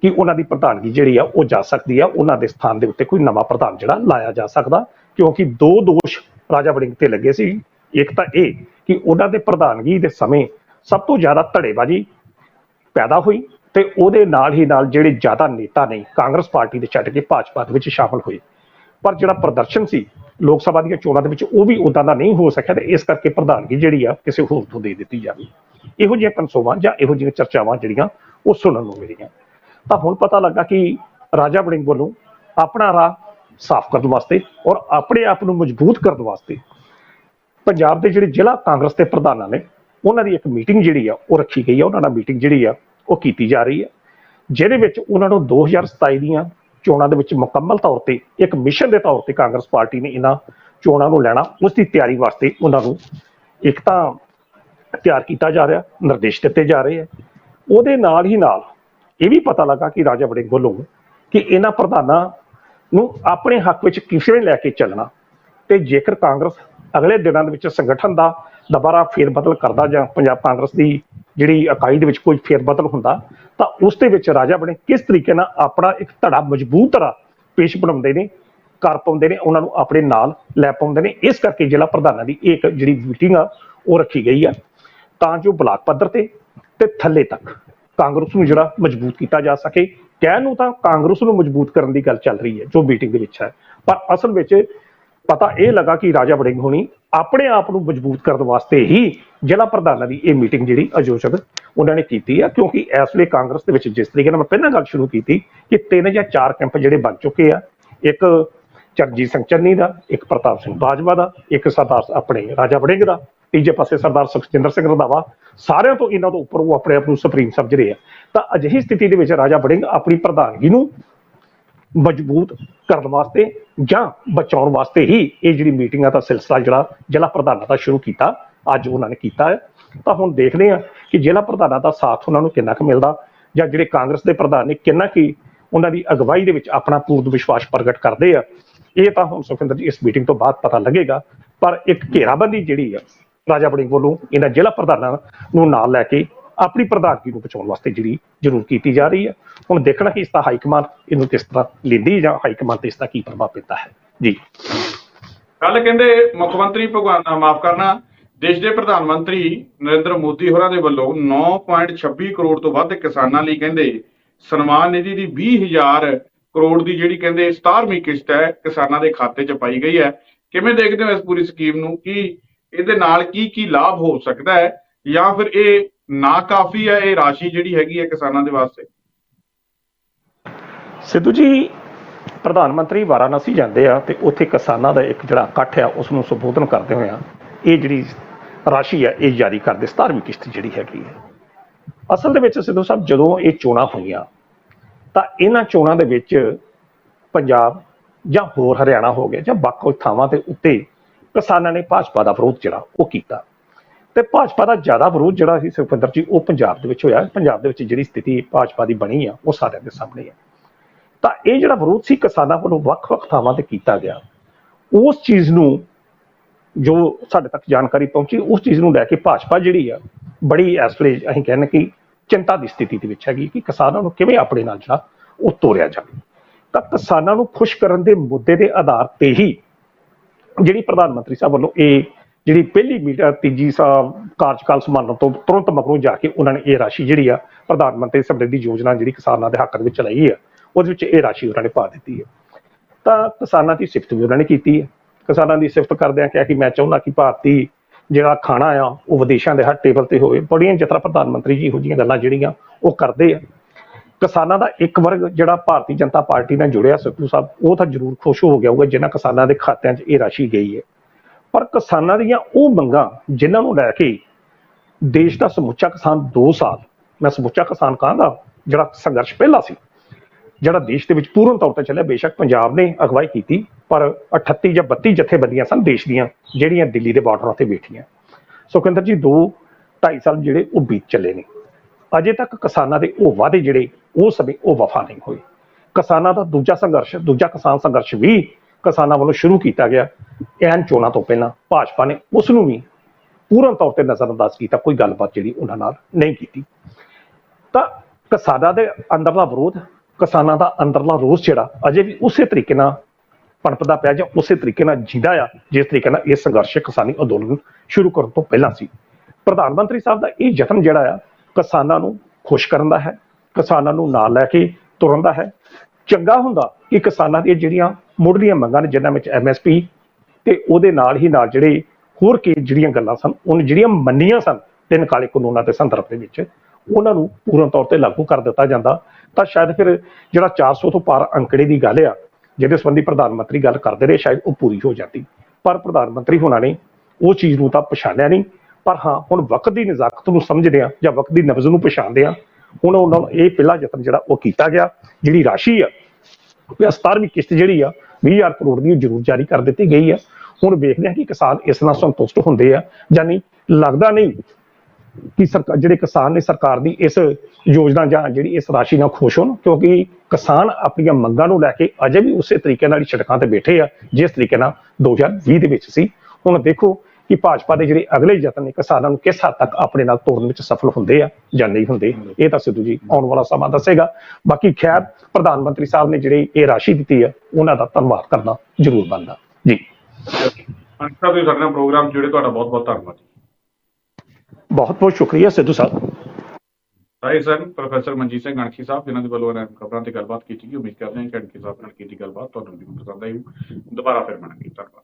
ਕਿ ਉਹਨਾਂ ਦੀ ਪ੍ਰਧਾਨਗੀ ਜਿਹੜੀ ਆ, ਉਹ ਜਾ ਸਕਦੀ ਆ, ਉਹਨਾਂ ਦੇ ਸਥਾਨ ਦੇ ਉੱਤੇ ਕੋਈ ਨਵਾਂ ਪ੍ਰਧਾਨ ਜਿਹੜਾ ਲਾਇਆ ਜਾ ਸਕਦਾ, ਕਿਉਂਕਿ ਦੋ ਦੋਸ਼ ਰਾਜਾ ਵੜਿੰਗ ਤੇ ਲੱਗੇ ਸੀ। ਇੱਕ ਤਾਂ ਇਹ ਕਿ ਉਹਨਾਂ ਦੇ ਪ੍ਰਧਾਨਗੀ ਦੇ ਸਮੇਂ ਸਭ ਤੋਂ ਜ਼ਿਆਦਾ ਧੜੇਬਾਜ਼ੀ ਪੈਦਾ ਹੋਈ ਤੇ ਉਹਦੇ ਨਾਲ ਹੀ ਨਾਲ ਜਿਹੜੇ ਜ਼ਿਆਦਾ ਨੇਤਾ ਨੇ ਕਾਂਗਰਸ ਪਾਰਟੀ ਦੇ ਛੱਡ ਕੇ ਭਾਜਪਾ ਦੇ ਵਿੱਚ ਸ਼ਾਮਲ ਹੋਏ। ਪਰ ਜਿਹੜਾ ਪ੍ਰਦਰਸ਼ਨ ਸੀ ਲੋਕ ਸਭਾ ਦੀਆਂ ਚੋਣਾਂ ਦੇ ਵਿੱਚ ਉਹ ਵੀ ਉਦਾਂ ਦਾ ਨਹੀਂ ਹੋ ਸਕਿਆ ਤੇ ਇਸ ਕਰਕੇ ਪ੍ਰਧਾਨਗੀ ਜਿਹੜੀ ਆ ਕਿਸੇ ਹੋਰ ਨੂੰ ਦੇ ਦਿੱਤੀ ਜਾਵੇ। ਇਹੋ ਜਿਹੀਆਂ ਕਨਸੋਵਾਂ ਜਾਂ ਇਹੋ ਜਿਹੀਆਂ ਚਰਚਾਵਾਂ ਜਿਹੜੀਆਂ ਉਹ ਸੁਣਨ ਨੂੰ ਮਿਲੀਆਂ। ਤਾਂ ਹੁਣ ਪਤਾ ਲੱਗਾ ਕਿ ਰਾਜਾ ਵੜਿੰਗ ਵੱਲੋਂ ਆਪਣਾ ਰਾਹ ਸਾਫ਼ ਕਰਨ ਵਾਸਤੇ ਔਰ ਆਪਣੇ ਆਪ ਨੂੰ ਮਜ਼ਬੂਤ ਕਰਨ ਵਾਸਤੇ ਪੰਜਾਬ ਦੇ ਜਿਹੜੇ ਜ਼ਿਲ੍ਹਾ ਕਾਂਗਰਸ ਦੇ ਪ੍ਰਧਾਨਾਂ ਨੇ, ਉਹਨਾਂ ਦੀ ਇੱਕ ਮੀਟਿੰਗ ਜਿਹੜੀ ਆ, ਉਹ ਰੱਖੀ ਗਈ ਆ, ਉਹਨਾਂ ਨਾਲ ਮੀਟਿੰਗ ਜਿਹੜੀ ਆ, ਉਹ ਕੀਤੀ ਜਾ ਰਹੀ ਹੈ ਜਿਹਦੇ ਵਿੱਚ ਉਹਨਾਂ ਨੂੰ 2027 ਦੀਆਂ ਚੋਣਾਂ ਦੇ ਵਿੱਚ ਮੁਕੰਮਲ ਤੌਰ ਤੇ, ਇੱਕ ਮਿਸ਼ਨ ਦੇ ਤੌਰ ਤੇ ਕਾਂਗਰਸ ਪਾਰਟੀ ਨੇ ਇਹਨਾਂ ਚੋਣਾਂ ਨੂੰ ਲੈਣਾ, ਉਸ ਦੀ ਤਿਆਰੀ ਵਾਸਤੇ ਉਹਨਾਂ ਨੂੰ ਇੱਕ ਤਾਂ ਤਿਆਰ ਕੀਤਾ ਜਾ ਰਿਹਾ, ਨਿਰਦੇਸ਼ ਦਿੱਤੇ ਜਾ ਰਹੇ ਆ। ਉਹਦੇ ਨਾਲ ਹੀ ਨਾਲ ਇਹ ਵੀ ਪਤਾ ਲੱਗਾ ਕਿ ਰਾਜਾ ਵੜਿੰਗ ਵੱਲੋਂ ਕਿ ਇਹਨਾਂ ਪ੍ਰਧਾਨਾਂ ਨੂੰ ਆਪਣੇ ਹੱਕ ਵਿੱਚ ਕਿਵੇਂ ਲੈ ਕੇ ਚੱਲਣਾ ਤੇ ਜੇਕਰ ਕਾਂਗਰਸ ਅਗਲੇ ਦਿਨਾਂ ਦੇ ਵਿੱਚ ਸੰਗਠਨ ਦਾ ਦੁਬਾਰਾ ਫੇਰ ਬਦਲ ਕਰਦਾ ਜਾਂ ਪੰਜਾਬ ਕਾਂਗਰਸ ਦੀ ਜਿਹੜੀ ਇਕਾਈ ਦੇ ਵਿੱਚ ਕੋਈ ਫੇਰ ਬਦਲ ਹੁੰਦਾ, ਤਾਂ ਉਸ ਦੇ ਵਿੱਚ ਰਾਜਾ ਬਣੇ ਕਿਸ ਤਰੀਕੇ ਨਾਲ ਆਪਣਾ ਇੱਕ ਧੜਾ ਮਜ਼ਬੂਤ ਤਰ੍ਹਾਂ ਪੇਸ਼ ਬਣਾਉਂਦੇ ਨੇ ਕਰ ਪਾਉਂਦੇ ਨੇ, ਉਹਨਾਂ ਨੂੰ ਆਪਣੇ ਨਾਲ ਲੈ ਪਾਉਂਦੇ ਨੇ, ਇਸ ਕਰਕੇ ਜ਼ਿਲ੍ਹਾ ਪ੍ਰਧਾਨਾਂ ਦੀ ਇਹ ਇੱਕ ਜਿਹੜੀ ਮੀਟਿੰਗ ਆ, ਉਹ ਰੱਖੀ ਗਈ ਆ। ਤਾਂ ਜੋ ਬਲਾਕ ਪੱਧਰ ਤੇ ਤੇ ਥੱਲੇ ਤੱਕ ਕਾਂਗਰਸ ਨੂੰ ਜਿਹੜਾ ਮਜ਼ਬੂਤ ਕੀਤਾ ਜਾ ਸਕੇ। ਕਹਿਣ ਨੂੰ ਤਾਂ ਕਾਂਗਰਸ ਨੂੰ ਮਜ਼ਬੂਤ ਕਰਨ ਦੀ ਗੱਲ ਚੱਲ ਰਹੀ ਹੈ, ਜੋ ਮੀਟਿੰਗ ਦੇ ਵਿੱਚ ਹੈ। ਪਰ ਅਸਲ ਵਿੱਚ ਪਤਾ ਇਹ ਲੱਗਾ ਕਿ ਰਾਜਾ ਵੜਿੰਗ ਹੋਣੀ ਆਪਣੇ ਆਪ ਨੂੰ ਮਜ਼ਬੂਤ ਕਰਨ ਵਾਸਤੇ ਹੀ ਜ਼ਿਲ੍ਹਾ ਪ੍ਰਧਾਨਾਂ ਦੀ ਇਹ ਮੀਟਿੰਗ ਜਿਹੜੀ ਆਯੋਜਕ ਉਹਨਾਂ ਨੇ ਕੀਤੀ ਆ, ਕਿਉਂਕਿ ਇਸ ਵੇਲੇ ਕਾਂਗਰਸ ਦੇ ਵਿੱਚ ਜਿਸ ਤਰੀਕੇ ਨਾਲ ਮੈਂ ਪਹਿਲਾਂ ਗੱਲ ਸ਼ੁਰੂ ਕੀਤੀ ਕਿ ਤਿੰਨ ਜਾਂ ਚਾਰ ਕੈਂਪ ਜਿਹੜੇ ਬਣ ਚੁੱਕੇ ਆ, ਇੱਕ ਚਰਜੀਤ ਸਿੰਘ ਚੰਨੀ ਦਾ, ਇੱਕ ਪ੍ਰਤਾਪ ਸਿੰਘ ਬਾਜਵਾ ਦਾ, ਇੱਕ ਸਰਦਾਰ ਆਪਣੇ ਰਾਜਾ ਵੜਿੰਗ ਦਾ, ਤੀਜੇ ਪਾਸੇ ਸਰਦਾਰ ਸੁਖਜਿੰਦਰ ਸਿੰਘ ਰੰਧਾਵਾ, ਸਾਰਿਆਂ ਤੋਂ ਇਹਨਾਂ ਤੋਂ ਉੱਪਰ ਉਹ ਆਪਣੇ ਆਪ ਨੂੰ ਸੁਪਰੀਮ ਸਮਝ ਰਹੇ ਆ। ਤਾਂ ਅਜਿਹੀ ਸਥਿਤੀ ਦੇ ਵਿੱਚ ਰਾਜਾ ਵੜਿੰਗ ਆਪਣੀ ਪ੍ਰਧਾਨਗੀ ਨੂੰ ਮਜ਼ਬੂਤ ਕਰਨ ਵਾਸਤੇ ਜਾਂ ਬਚਾਉਣ ਵਾਸਤੇ ਹੀ ਇਹ ਜਿਹੜੀ ਮੀਟਿੰਗਾਂ ਦਾ ਸਿਲਸਿਲਾ ਜਿਹੜਾ ਜ਼ਿਲ੍ਹਾ ਪ੍ਰਧਾਨਾਂ ਦਾ ਸ਼ੁਰੂ ਕੀਤਾ, ਅੱਜ ਉਹਨਾਂ ਨੇ ਕੀਤਾ ਹੈ। ਤਾਂ ਹੁਣ ਦੇਖਦੇ ਹਾਂ ਕਿ ਜ਼ਿਲ੍ਹਾ ਪ੍ਰਧਾਨਾਂ ਦਾ ਸਾਥ ਉਹਨਾਂ ਨੂੰ ਕਿੰਨਾ ਕੁ ਮਿਲਦਾ ਜਾਂ ਜਿਹੜੇ ਕਾਂਗਰਸ ਦੇ ਪ੍ਰਧਾਨ ਨੇ ਕਿੰਨਾ ਕੀ ਉਹਨਾਂ ਦੀ ਅਗਵਾਈ ਦੇ ਵਿੱਚ ਆਪਣਾ ਪੂਰਨ ਵਿਸ਼ਵਾਸ ਪ੍ਰਗਟ ਕਰਦੇ ਆ, ਇਹ ਤਾਂ ਹੁਣ ਸੁਖਿੰਦਰ ਜੀ ਇਸ ਮੀਟਿੰਗ ਤੋਂ ਬਾਅਦ ਪਤਾ ਲੱਗੇਗਾ। ਪਰ ਇੱਕ ਘੇਰਾਬੰਦੀ ਜਿਹੜੀ ਆ, ਰਾਜਾ ਵੜਿੰਗ ਵੱਲੋਂ ਇਹਨਾਂ ਜ਼ਿਲ੍ਹਾ ਪ੍ਰਧਾਨਾਂ ਨੂੰ ਨਾਲ ਲੈ ਕੇ ਆਪਣੀ ਪ੍ਰਧਾਨਗੀ ਨੂੰ ਬਚਾਉਣ ਵਾਸਤੇ ਜਿਹੜੀ ਜ਼ਰੂਰ ਕੀਤੀ ਜਾ ਰਹੀ ਹੈ। ਹੁਣ ਦੇਖਣਾ ਕਿ ਇਸ ਦਾ ਹਾਈ ਕਮਾਂਡ ਇਹਨੂੰ ਕਿਸ ਤਰ੍ਹਾਂ ਲੈਂਦੀ ਜਾਂ ਹਾਈ ਕਮਾਂਡ ਤੇ ਇਸ ਦਾ ਕੀ ਪ੍ਰਭਾਵ ਪੈਂਦਾ ਹੈ। ਜੀ। ਕੱਲ ਕਹਿੰਦੇ ਮੁੱਖ ਮੰਤਰੀ ਭਗਵਾਨ ਮਾਫ ਕਰਨਾ, ਦੇਸ਼ ਦੇ ਪ੍ਰਧਾਨ ਮੰਤਰੀ ਨਰਿੰਦਰ ਮੋਦੀ ਹੋਰਾਂ ਦੇ ਵੱਲੋਂ 9.26 ਕਰੋੜ ਤੋਂ ਵੱਧ ਕਿਸਾਨਾਂ ਲਈ ਕਹਿੰਦੇ ਸਨਮਾਨ ਨਿਧੀ ਦੀ 20000 ਕਰੋੜ ਦੀ ਜਿਹੜੀ ਕਹਿੰਦੇ 17ਵੀਂ ਕਿਸ਼ਤ ਹੈ, ਕਿਸਾਨਾਂ ਦੇ ਖਾਤੇ 'ਚ ਪਾਈ ਗਈ ਹੈ। ਕਿਵੇਂ ਦੇਖਦੇ ਹੋ ਇਸ ਪੂਰੀ ਸਕੀਮ ਨੂੰ? ਕਿ ਇਹਦੇ ਨਾਲ ਕੀ ਕੀ ਲਾਭ ਹੋ ਸਕਦਾ ਹੈ? ਜਾਂ ਫਿਰ ਇਹ ਨਾ ਕਾਫੀ ਹੈ, ਇਹ ਰਾਸ਼ੀ ਜਿਹੜੀ ਹੈਗੀ ਹੈ ਕਿਸਾਨਾਂ ਦੇ ਵਾਸਤੇ। ਸਿੱਧੂ ਜੀ, ਪ੍ਰਧਾਨ ਮੰਤਰੀ ਵਾਰਾਣਸੀ ਜਾਂਦੇ ਆ ਤੇ ਉੱਥੇ ਕਿਸਾਨਾਂ ਦਾ ਇੱਕ ਜਿਹੜਾ ਇਕੱਠ ਆ ਉਸ ਨੂੰ ਸੰਬੋਧਨ ਕਰਦੇ ਹੋਇਆ ਇਹ ਜਿਹੜੀ ਰਾਸ਼ੀ ਆ, ਇਹ ਜਾਰੀ ਕਰਦੇ 17ਵੀਂ ਕਿਸ਼ਤ ਜਿਹੜੀ ਹੈਗੀ ਹੈ ਅਸਲ ਦੇ ਵਿੱਚ ਸਿੱਧੂ ਸਾਹਿਬ, ਜਦੋਂ ਇਹ ਚੋਣਾਂ ਹੋਈਆਂ, ਤਾਂ ਇਹਨਾਂ ਚੋਣਾਂ ਦੇ ਵਿੱਚ ਪੰਜਾਬ ਜਾਂ ਹੋਰ ਹਰਿਆਣਾ ਹੋ ਗਿਆ ਜਾਂ ਵੱਖ-ਵੱਖ ਥਾਵਾਂ ਦੇ ਉੱਤੇ ਕਿਸਾਨਾਂ ਨੇ ਭਾਜਪਾ ਦਾ ਵਿਰੋਧ ਜਿਹੜਾ, ਉਹ ਕੀਤਾ। ਤੇ ਭਾਜਪਾ ਦਾ ਜ਼ਿਆਦਾ ਵਿਰੋਧ ਜਿਹੜਾ ਸੀ ਸੁਖਵਿੰਦਰ ਜੀ, ਉਹ ਪੰਜਾਬ ਦੇ ਵਿੱਚ ਹੋਇਆ। ਪੰਜਾਬ ਦੇ ਵਿੱਚ ਜਿਹੜੀ ਸਥਿਤੀ ਭਾਜਪਾ ਦੀ ਬਣੀ ਆ, ਉਹ ਸਾਰਿਆਂ ਦੇ ਸਾਹਮਣੇ ਆ। ਤਾਂ ਇਹ ਜਿਹੜਾ ਵਿਰੋਧ ਸੀ ਕਿਸਾਨਾਂ ਵੱਲੋਂ ਵੱਖ-ਵੱਖ ਥਾਵਾਂ ਤੇ ਕੀਤਾ ਗਿਆ। ਉਸ ਚੀਜ਼ ਨੂੰ ਜੋ ਸਾਡੇ ਤੱਕ ਜਾਣਕਾਰੀ ਪਹੁੰਚੀ, ਉਸ ਚੀਜ਼ ਨੂੰ ਲੈ ਕੇ ਭਾਜਪਾ ਜਿਹੜੀ ਆ, ਬੜੀ ਇਸ ਵੇਲੇ ਅਸੀਂ ਕਹਿੰਦੇ ਕਿ ਚਿੰਤਾ ਦੀ ਸਥਿਤੀ ਦੇ ਵਿੱਚ ਹੈਗੀ ਕਿ ਕਿਸਾਨਾਂ ਨੂੰ ਕਿਵੇਂ ਆਪਣੇ ਨਾਲ ਜਿਹੜਾ ਉਹ ਤੋਰਿਆ ਜਾਵੇ। ਤਾਂ ਕਿਸਾਨਾਂ ਨੂੰ ਖੁਸ਼ ਕਰਨ ਦੇ ਮੁੱਦੇ ਦੇ ਆਧਾਰ ਤੇ ਹੀ ਜਿਹੜੀ ਪ੍ਰਧਾਨ ਮੰਤਰੀ ਸਾਹਿਬ ਵੱਲੋਂ ਇਹ ਜਿਹੜੀ ਪਹਿਲੀ ਮੀਟਰ ਤੀਜੀ ਸਾਹਿਬ ਕਾਰਜਕਾਲ ਸੰਭਾਲਣ ਤੋਂ ਤੁਰੰਤ ਮਗਰੋਂ ਜਾ ਕੇ ਉਹਨਾਂ ਨੇ ਇਹ ਰਾਸ਼ੀ ਜਿਹੜੀ ਆ, ਪ੍ਰਧਾਨ ਮੰਤਰੀ ਸਮਰਿੱਧੀ ਯੋਜਨਾ ਜਿਹੜੀ ਕਿਸਾਨਾਂ ਦੇ ਹੱਕ ਦੇ ਵਿੱਚ ਚਲਾਈ ਆ, ਉਹਦੇ ਵਿੱਚ ਇਹ ਰਾਸ਼ੀ ਉਹਨਾਂ ਨੇ ਪਾ ਦਿੱਤੀ ਹੈ ਤਾਂ ਕਿਸਾਨਾਂ ਦੀ ਸਿਫਤ ਵੀ ਉਹਨਾਂ ਨੇ ਕੀਤੀ ਹੈ ਕਿਸਾਨਾਂ ਦੀ ਸਿਫਤ ਕਰਦਿਆਂ ਕਿਹਾ ਕਿ ਮੈਂ ਚਾਹੁੰਦਾ ਕਿ ਭਾਰਤੀ ਜਿਹੜਾ ਖਾਣਾ ਆ, ਉਹ ਵਿਦੇਸ਼ਾਂ ਦੇ ਹਰ ਟੇਬਲ ਤੇ ਹੋਵੇ। ਬੜੀਆਂ ਜਿਤਨਾ ਪ੍ਰਧਾਨ ਮੰਤਰੀ ਜੀ ਇਹੋ ਜਿਹੀਆਂ ਗੱਲਾਂ ਜਿਹੜੀਆਂ ਉਹ ਕਰਦੇ ਆ। ਕਿਸਾਨਾਂ ਦਾ ਇੱਕ ਵਰਗ ਜਿਹੜਾ ਭਾਰਤੀ ਜਨਤਾ ਪਾਰਟੀ ਨਾਲ ਜੁੜਿਆ, ਸਿੱਧੂ ਸਾਹਿਬ, ਉਹ ਤਾਂ ਜ਼ਰੂਰ ਖੁਸ਼ ਹੋ ਗਿਆ ਹੋਊਗਾ ਜਿਨ੍ਹਾਂ ਕਿਸਾਨਾਂ ਦੇ ਖਾਤਿਆਂ 'ਚ ਇਹ ਰਾਸ਼ੀ ਗਈ ਹੈ। ਪਰ ਕਿਸਾਨਾਂ ਦੀਆਂ ਉਹ ਮੰਗਾਂ ਜਿਨ੍ਹਾਂ ਨੂੰ ਲੈ ਕੇ ਦੇਸ਼ ਦਾ ਸਮੁੱਚਾ ਕਿਸਾਨ 2 ਸਾਲ, ਮੈਂ ਸਮੁੱਚਾ ਕਿਸਾਨ ਕਹਾਂਗਾ, ਜਿਹੜਾ ਸੰਘਰਸ਼ ਪਹਿਲਾ ਸੀ, ਜਿਹੜਾ ਦੇਸ਼ ਦੇ ਵਿੱਚ ਪੂਰਨ ਤੌਰ ਤੇ ਚੱਲਿਆ, ਬੇਸ਼ੱਕ ਪੰਜਾਬ ਨੇ ਅਗਵਾਈ ਕੀਤੀ, ਪਰ 38 ਜਾਂ 32 ਜਥੇਬੰਦੀਆਂ ਸਨ ਦੇਸ਼ ਦੀਆਂ, ਜਿਹੜੀਆਂ ਦਿੱਲੀ ਦੇ ਬਾਰਡਰਾਂ ਤੇ ਬੈਠੀਆਂ। ਸੁਖਿੰਦਰ ਜੀ 2 2.5 ਸਾਲ ਜਿਹੜੇ ਉਹ ਬੀਤ ਚੱਲੇ ਨੇ। ਅਜੇ ਤੱਕ ਕਿਸਾਨਾਂ ਦੇ ਉਹ ਵਾਅਦੇ ਜਿਹੜੇ, ਉਹ ਸਮੇਂ ਉਹ ਵਫਾ ਨਹੀਂ ਹੋਏ। ਕਿਸਾਨਾਂ ਦਾ ਦੂਜਾ ਸੰਘਰਸ਼, ਦੂਜਾ ਕਿਸਾਨ ਸੰਘਰਸ਼ ਵੀ ਕਿਸਾਨਾਂ ਵੱਲੋਂ ਸ਼ੁਰੂ ਕੀਤਾ ਗਿਆ। ਐਨ ਚੋਣਾਂ ਤੋਂ ਪਹਿਲਾਂ ਭਾਜਪਾ ਨੇ ਉਸ ਨੂੰ ਵੀ ਪੂਰਨ ਤੌਰ ਤੇ ਨਜ਼ਰਅੰਦਾਜ਼ ਕੀਤਾ। ਕੋਈ ਗੱਲਬਾਤ ਜਿਹੜੀ ਉਹਨਾਂ ਨਾਲ ਨਹੀਂ ਕੀਤੀ। ਤਾਂ ਕਿਸਾਨਾਂ ਦੇ ਅੰਦਰਲਾ ਵਿਰੋਧ, ਕਿਸਾਨਾਂ ਦਾ ਅੰਦਰਲਾ ਰੋਸ ਜਿਹੜਾ ਅਜੇ ਵੀ ਉਸੇ ਤਰੀਕੇ ਨਾਲ ਪਣਪਦਾ ਪਿਆ ਜਾਂ ਉਸੇ ਤਰੀਕੇ ਨਾਲ ਜਿੰਦਾ ਆ, ਜਿਸ ਤਰੀਕੇ ਨਾਲ ਇਹ ਸੰਘਰਸ਼ ਕਿਸਾਨੀ ਅੰਦੋਲਨ ਸ਼ੁਰੂ ਕਰਨ ਤੋਂ ਪਹਿਲਾਂ ਸੀ। ਪ੍ਰਧਾਨ ਮੰਤਰੀ ਸਾਹਿਬ ਦਾ ਇਹ ਯਤਨ ਜਿਹੜਾ ਆ, ਕਿਸਾਨਾਂ ਨੂੰ ਖੁਸ਼ ਕਰਨ ਦਾ ਹੈ, ਕਿਸਾਨਾਂ ਨੂੰ ਨਾਲ ਲੈ ਕੇ ਤੁਰਨ ਦਾ ਹੈ। ਚੰਗਾ ਹੁੰਦਾ ਕਿ ਕਿਸਾਨਾਂ ਦੀਆਂ ਜਿਹੜੀਆਂ ਮੁੱਢਲੀਆਂ ਮੰਗਾਂ ਨੇ, ਜਿਨ੍ਹਾਂ ਵਿੱਚ ਐਮਐਸਪੀ ਤੇ ਉਹਦੇ ਨਾਲ ਹੀ ਨਾਲ ਜਿਹੜੇ ਹੋਰ ਕੀ ਜਿਹੜੀਆਂ ਗੱਲਾਂ ਸਨ, ਉਹਨ ਜਿਹੜੀਆਂ ਮੰਨੀਆਂ ਸਨ ਤਿੰਨ ਕਾਲੇ ਕਾਨੂੰਨਾਂ ਦੇ ਸੰਦਰਭ ਦੇ ਵਿੱਚ, ਉਹਨਾਂ ਨੂੰ ਪੂਰਨ ਤੌਰ ਤੇ ਲਾਗੂ ਕਰ ਦਿੱਤਾ ਜਾਂਦਾ। ਤਾਂ ਸ਼ਾਇਦ ਫਿਰ ਜਿਹੜਾ 400 ਤੋਂ ਪਾਰ ਅੰਕੜੇ ਦੀ ਗੱਲ ਆ, ਜਿਹਦੇ ਸੰਬੰਧੀ ਪ੍ਰਧਾਨ ਮੰਤਰੀ ਗੱਲ ਕਰਦੇ ਰਹੇ, ਸ਼ਾਇਦ ਉਹ ਪੂਰੀ ਹੋ ਜਾਂਦੀ। ਪਰ ਪ੍ਰਧਾਨ ਮੰਤਰੀ ਹੋਣਾ ਨੇ ਉਹ ਚੀਜ਼ ਨੂੰ ਤਾਂ ਪਛਾਣਿਆ ਨਹੀਂ। ਪਰ ਹਾਂ, ਹੁਣ ਵਕਤ ਦੀ ਨਜ਼ਾਕਤ ਨੂੰ ਸਮਝਦੇ ਆ ਜਾਂ ਵਕਤ ਦੀ ਨਬਜ਼ ਨੂੰ ਪਛਾਣਦੇ ਆ ਹੁਣ ਉਹਨਾਂ ਨੂੰ ਇਹ ਪਹਿਲਾ ਯਤਨ ਜਿਹੜਾ ਉਹ ਕੀਤਾ ਗਿਆ, ਜਿਹੜੀ ਰਾਸ਼ੀ ਆ, ਵੀ 17ਵੀਂ ਕਿਸ਼ਤ ਜਿਹੜੀ ਆ 20000 ਕਰੋੜ ਦੀ ਉਹ ਜ਼ਰੂਰ ਜਾਰੀ ਕਰ ਦਿੱਤੀ ਗਈ ਆ। ਹੁਣ ਵੇਖਦੇ ਹਾਂ ਕਿ ਕਿਸਾਨ ਇਸ ਨਾਲ ਸੰਤੁਸ਼ਟ ਹੁੰਦੇ ਆ ਜਾਂ ਨਹੀਂ। ਲੱਗਦਾ ਨਹੀਂ ਕਿ ਸਰਕਾਰ ਜਿਹੜੇ ਕਿਸਾਨ ਨੇ ਸਰਕਾਰ ਦੀ ਇਸ ਯੋਜਨਾ ਜਾਂ ਜਿਹੜੀ ਇਸ ਰਾਸ਼ੀ ਨਾਲ ਖੁਸ਼ ਹੋਣ, ਕਿਉਂਕਿ ਕਿਸਾਨ ਆਪਣੀਆਂ ਮੰਗਾਂ ਨੂੰ ਲੈ ਕੇ ਅਜੇ ਵੀ ਉਸੇ ਤਰੀਕੇ ਨਾਲ ਸੜਕਾਂ ਤੇ ਬੈਠੇ ਆ, ਜਿਸ ਤਰੀਕੇ ਨਾਲ 2020 ਦੇ ਵਿੱਚ ਸੀ। ਹੁਣ ਦੇਖੋ ਕਿ ਭਾਜਪਾ ਦੇ ਜਿਹੜੇ ਅਗਲੇ ਯਤਨ ਨੇ ਕਿਸਾਨਾਂ ਨੂੰ ਕਿਸ ਹੱਦ ਤੱਕ ਆਪਣੇ ਨਾਲ ਤੋੜਨ ਵਿੱਚ ਸਫਲ ਹੁੰਦੇ ਆ ਜਾਂ ਨਹੀਂ ਹੁੰਦੇ ਇਹ ਤਾਂ ਸਿੱਧੂ ਜੀ ਆਉਣ ਵਾਲਾ ਸਮਾਂ ਦੱਸੇਗਾ। ਬਾਕੀ ਖੈਰ ਪ੍ਰਧਾਨ ਮੰਤਰੀ ਸਾਹਿਬ ਨੇ ਜਿਹੜੀ ਇਹ ਰਾਸ਼ੀ ਦਿੱਤੀ ਹੈ ਉਹਨਾਂ ਦਾ ਧੰਨਵਾਦ ਕਰਨਾ ਜ਼ਰੂਰ ਬਣਦਾ। ਜੀ। ਅੰਕਾ ਵੀ ਨਾਲ ਪ੍ਰੋਗਰਾਮ ਜੁੜੇ ਤੁਹਾਡਾ ਬਹੁਤ ਬਹੁਤ ਧੰਨਵਾਦ ਬਹੁਤ ਬਹੁਤ ਸ਼ੁਕਰੀਆ ਸਿੱਧੂ ਸਾਹਿਬ। ਰਾਈ ਸਰ ਪ੍ਰੋਫੈਸਰ ਮਨਜੀਤ ਸਿੰਘ ਗਣਖੀ ਸਾਹਿਬ ਜਿਨ੍ਹਾਂ ਦੇ ਵੱਲੋਂ ਇਹਨਾਂ ਖਬਰਾਂ ਤੇ ਗੱਲਬਾਤ ਕੀਤੀ ਗਈ ਉਮੀਦ ਕਰਦੇ ਹਾਂ ਕਿ ਗਣਖੀ ਸਾਹਿਬ ਨਾਲ ਕੀਤੀ ਗੱਲਬਾਤ ਤੁਹਾਨੂੰ ਵੀ ਪਸੰਦ ਆਈ। ਦੁਬਾਰਾ ਫਿਰ ਮਿਲਾਂਗੇ ਧੰਨਵਾਦ।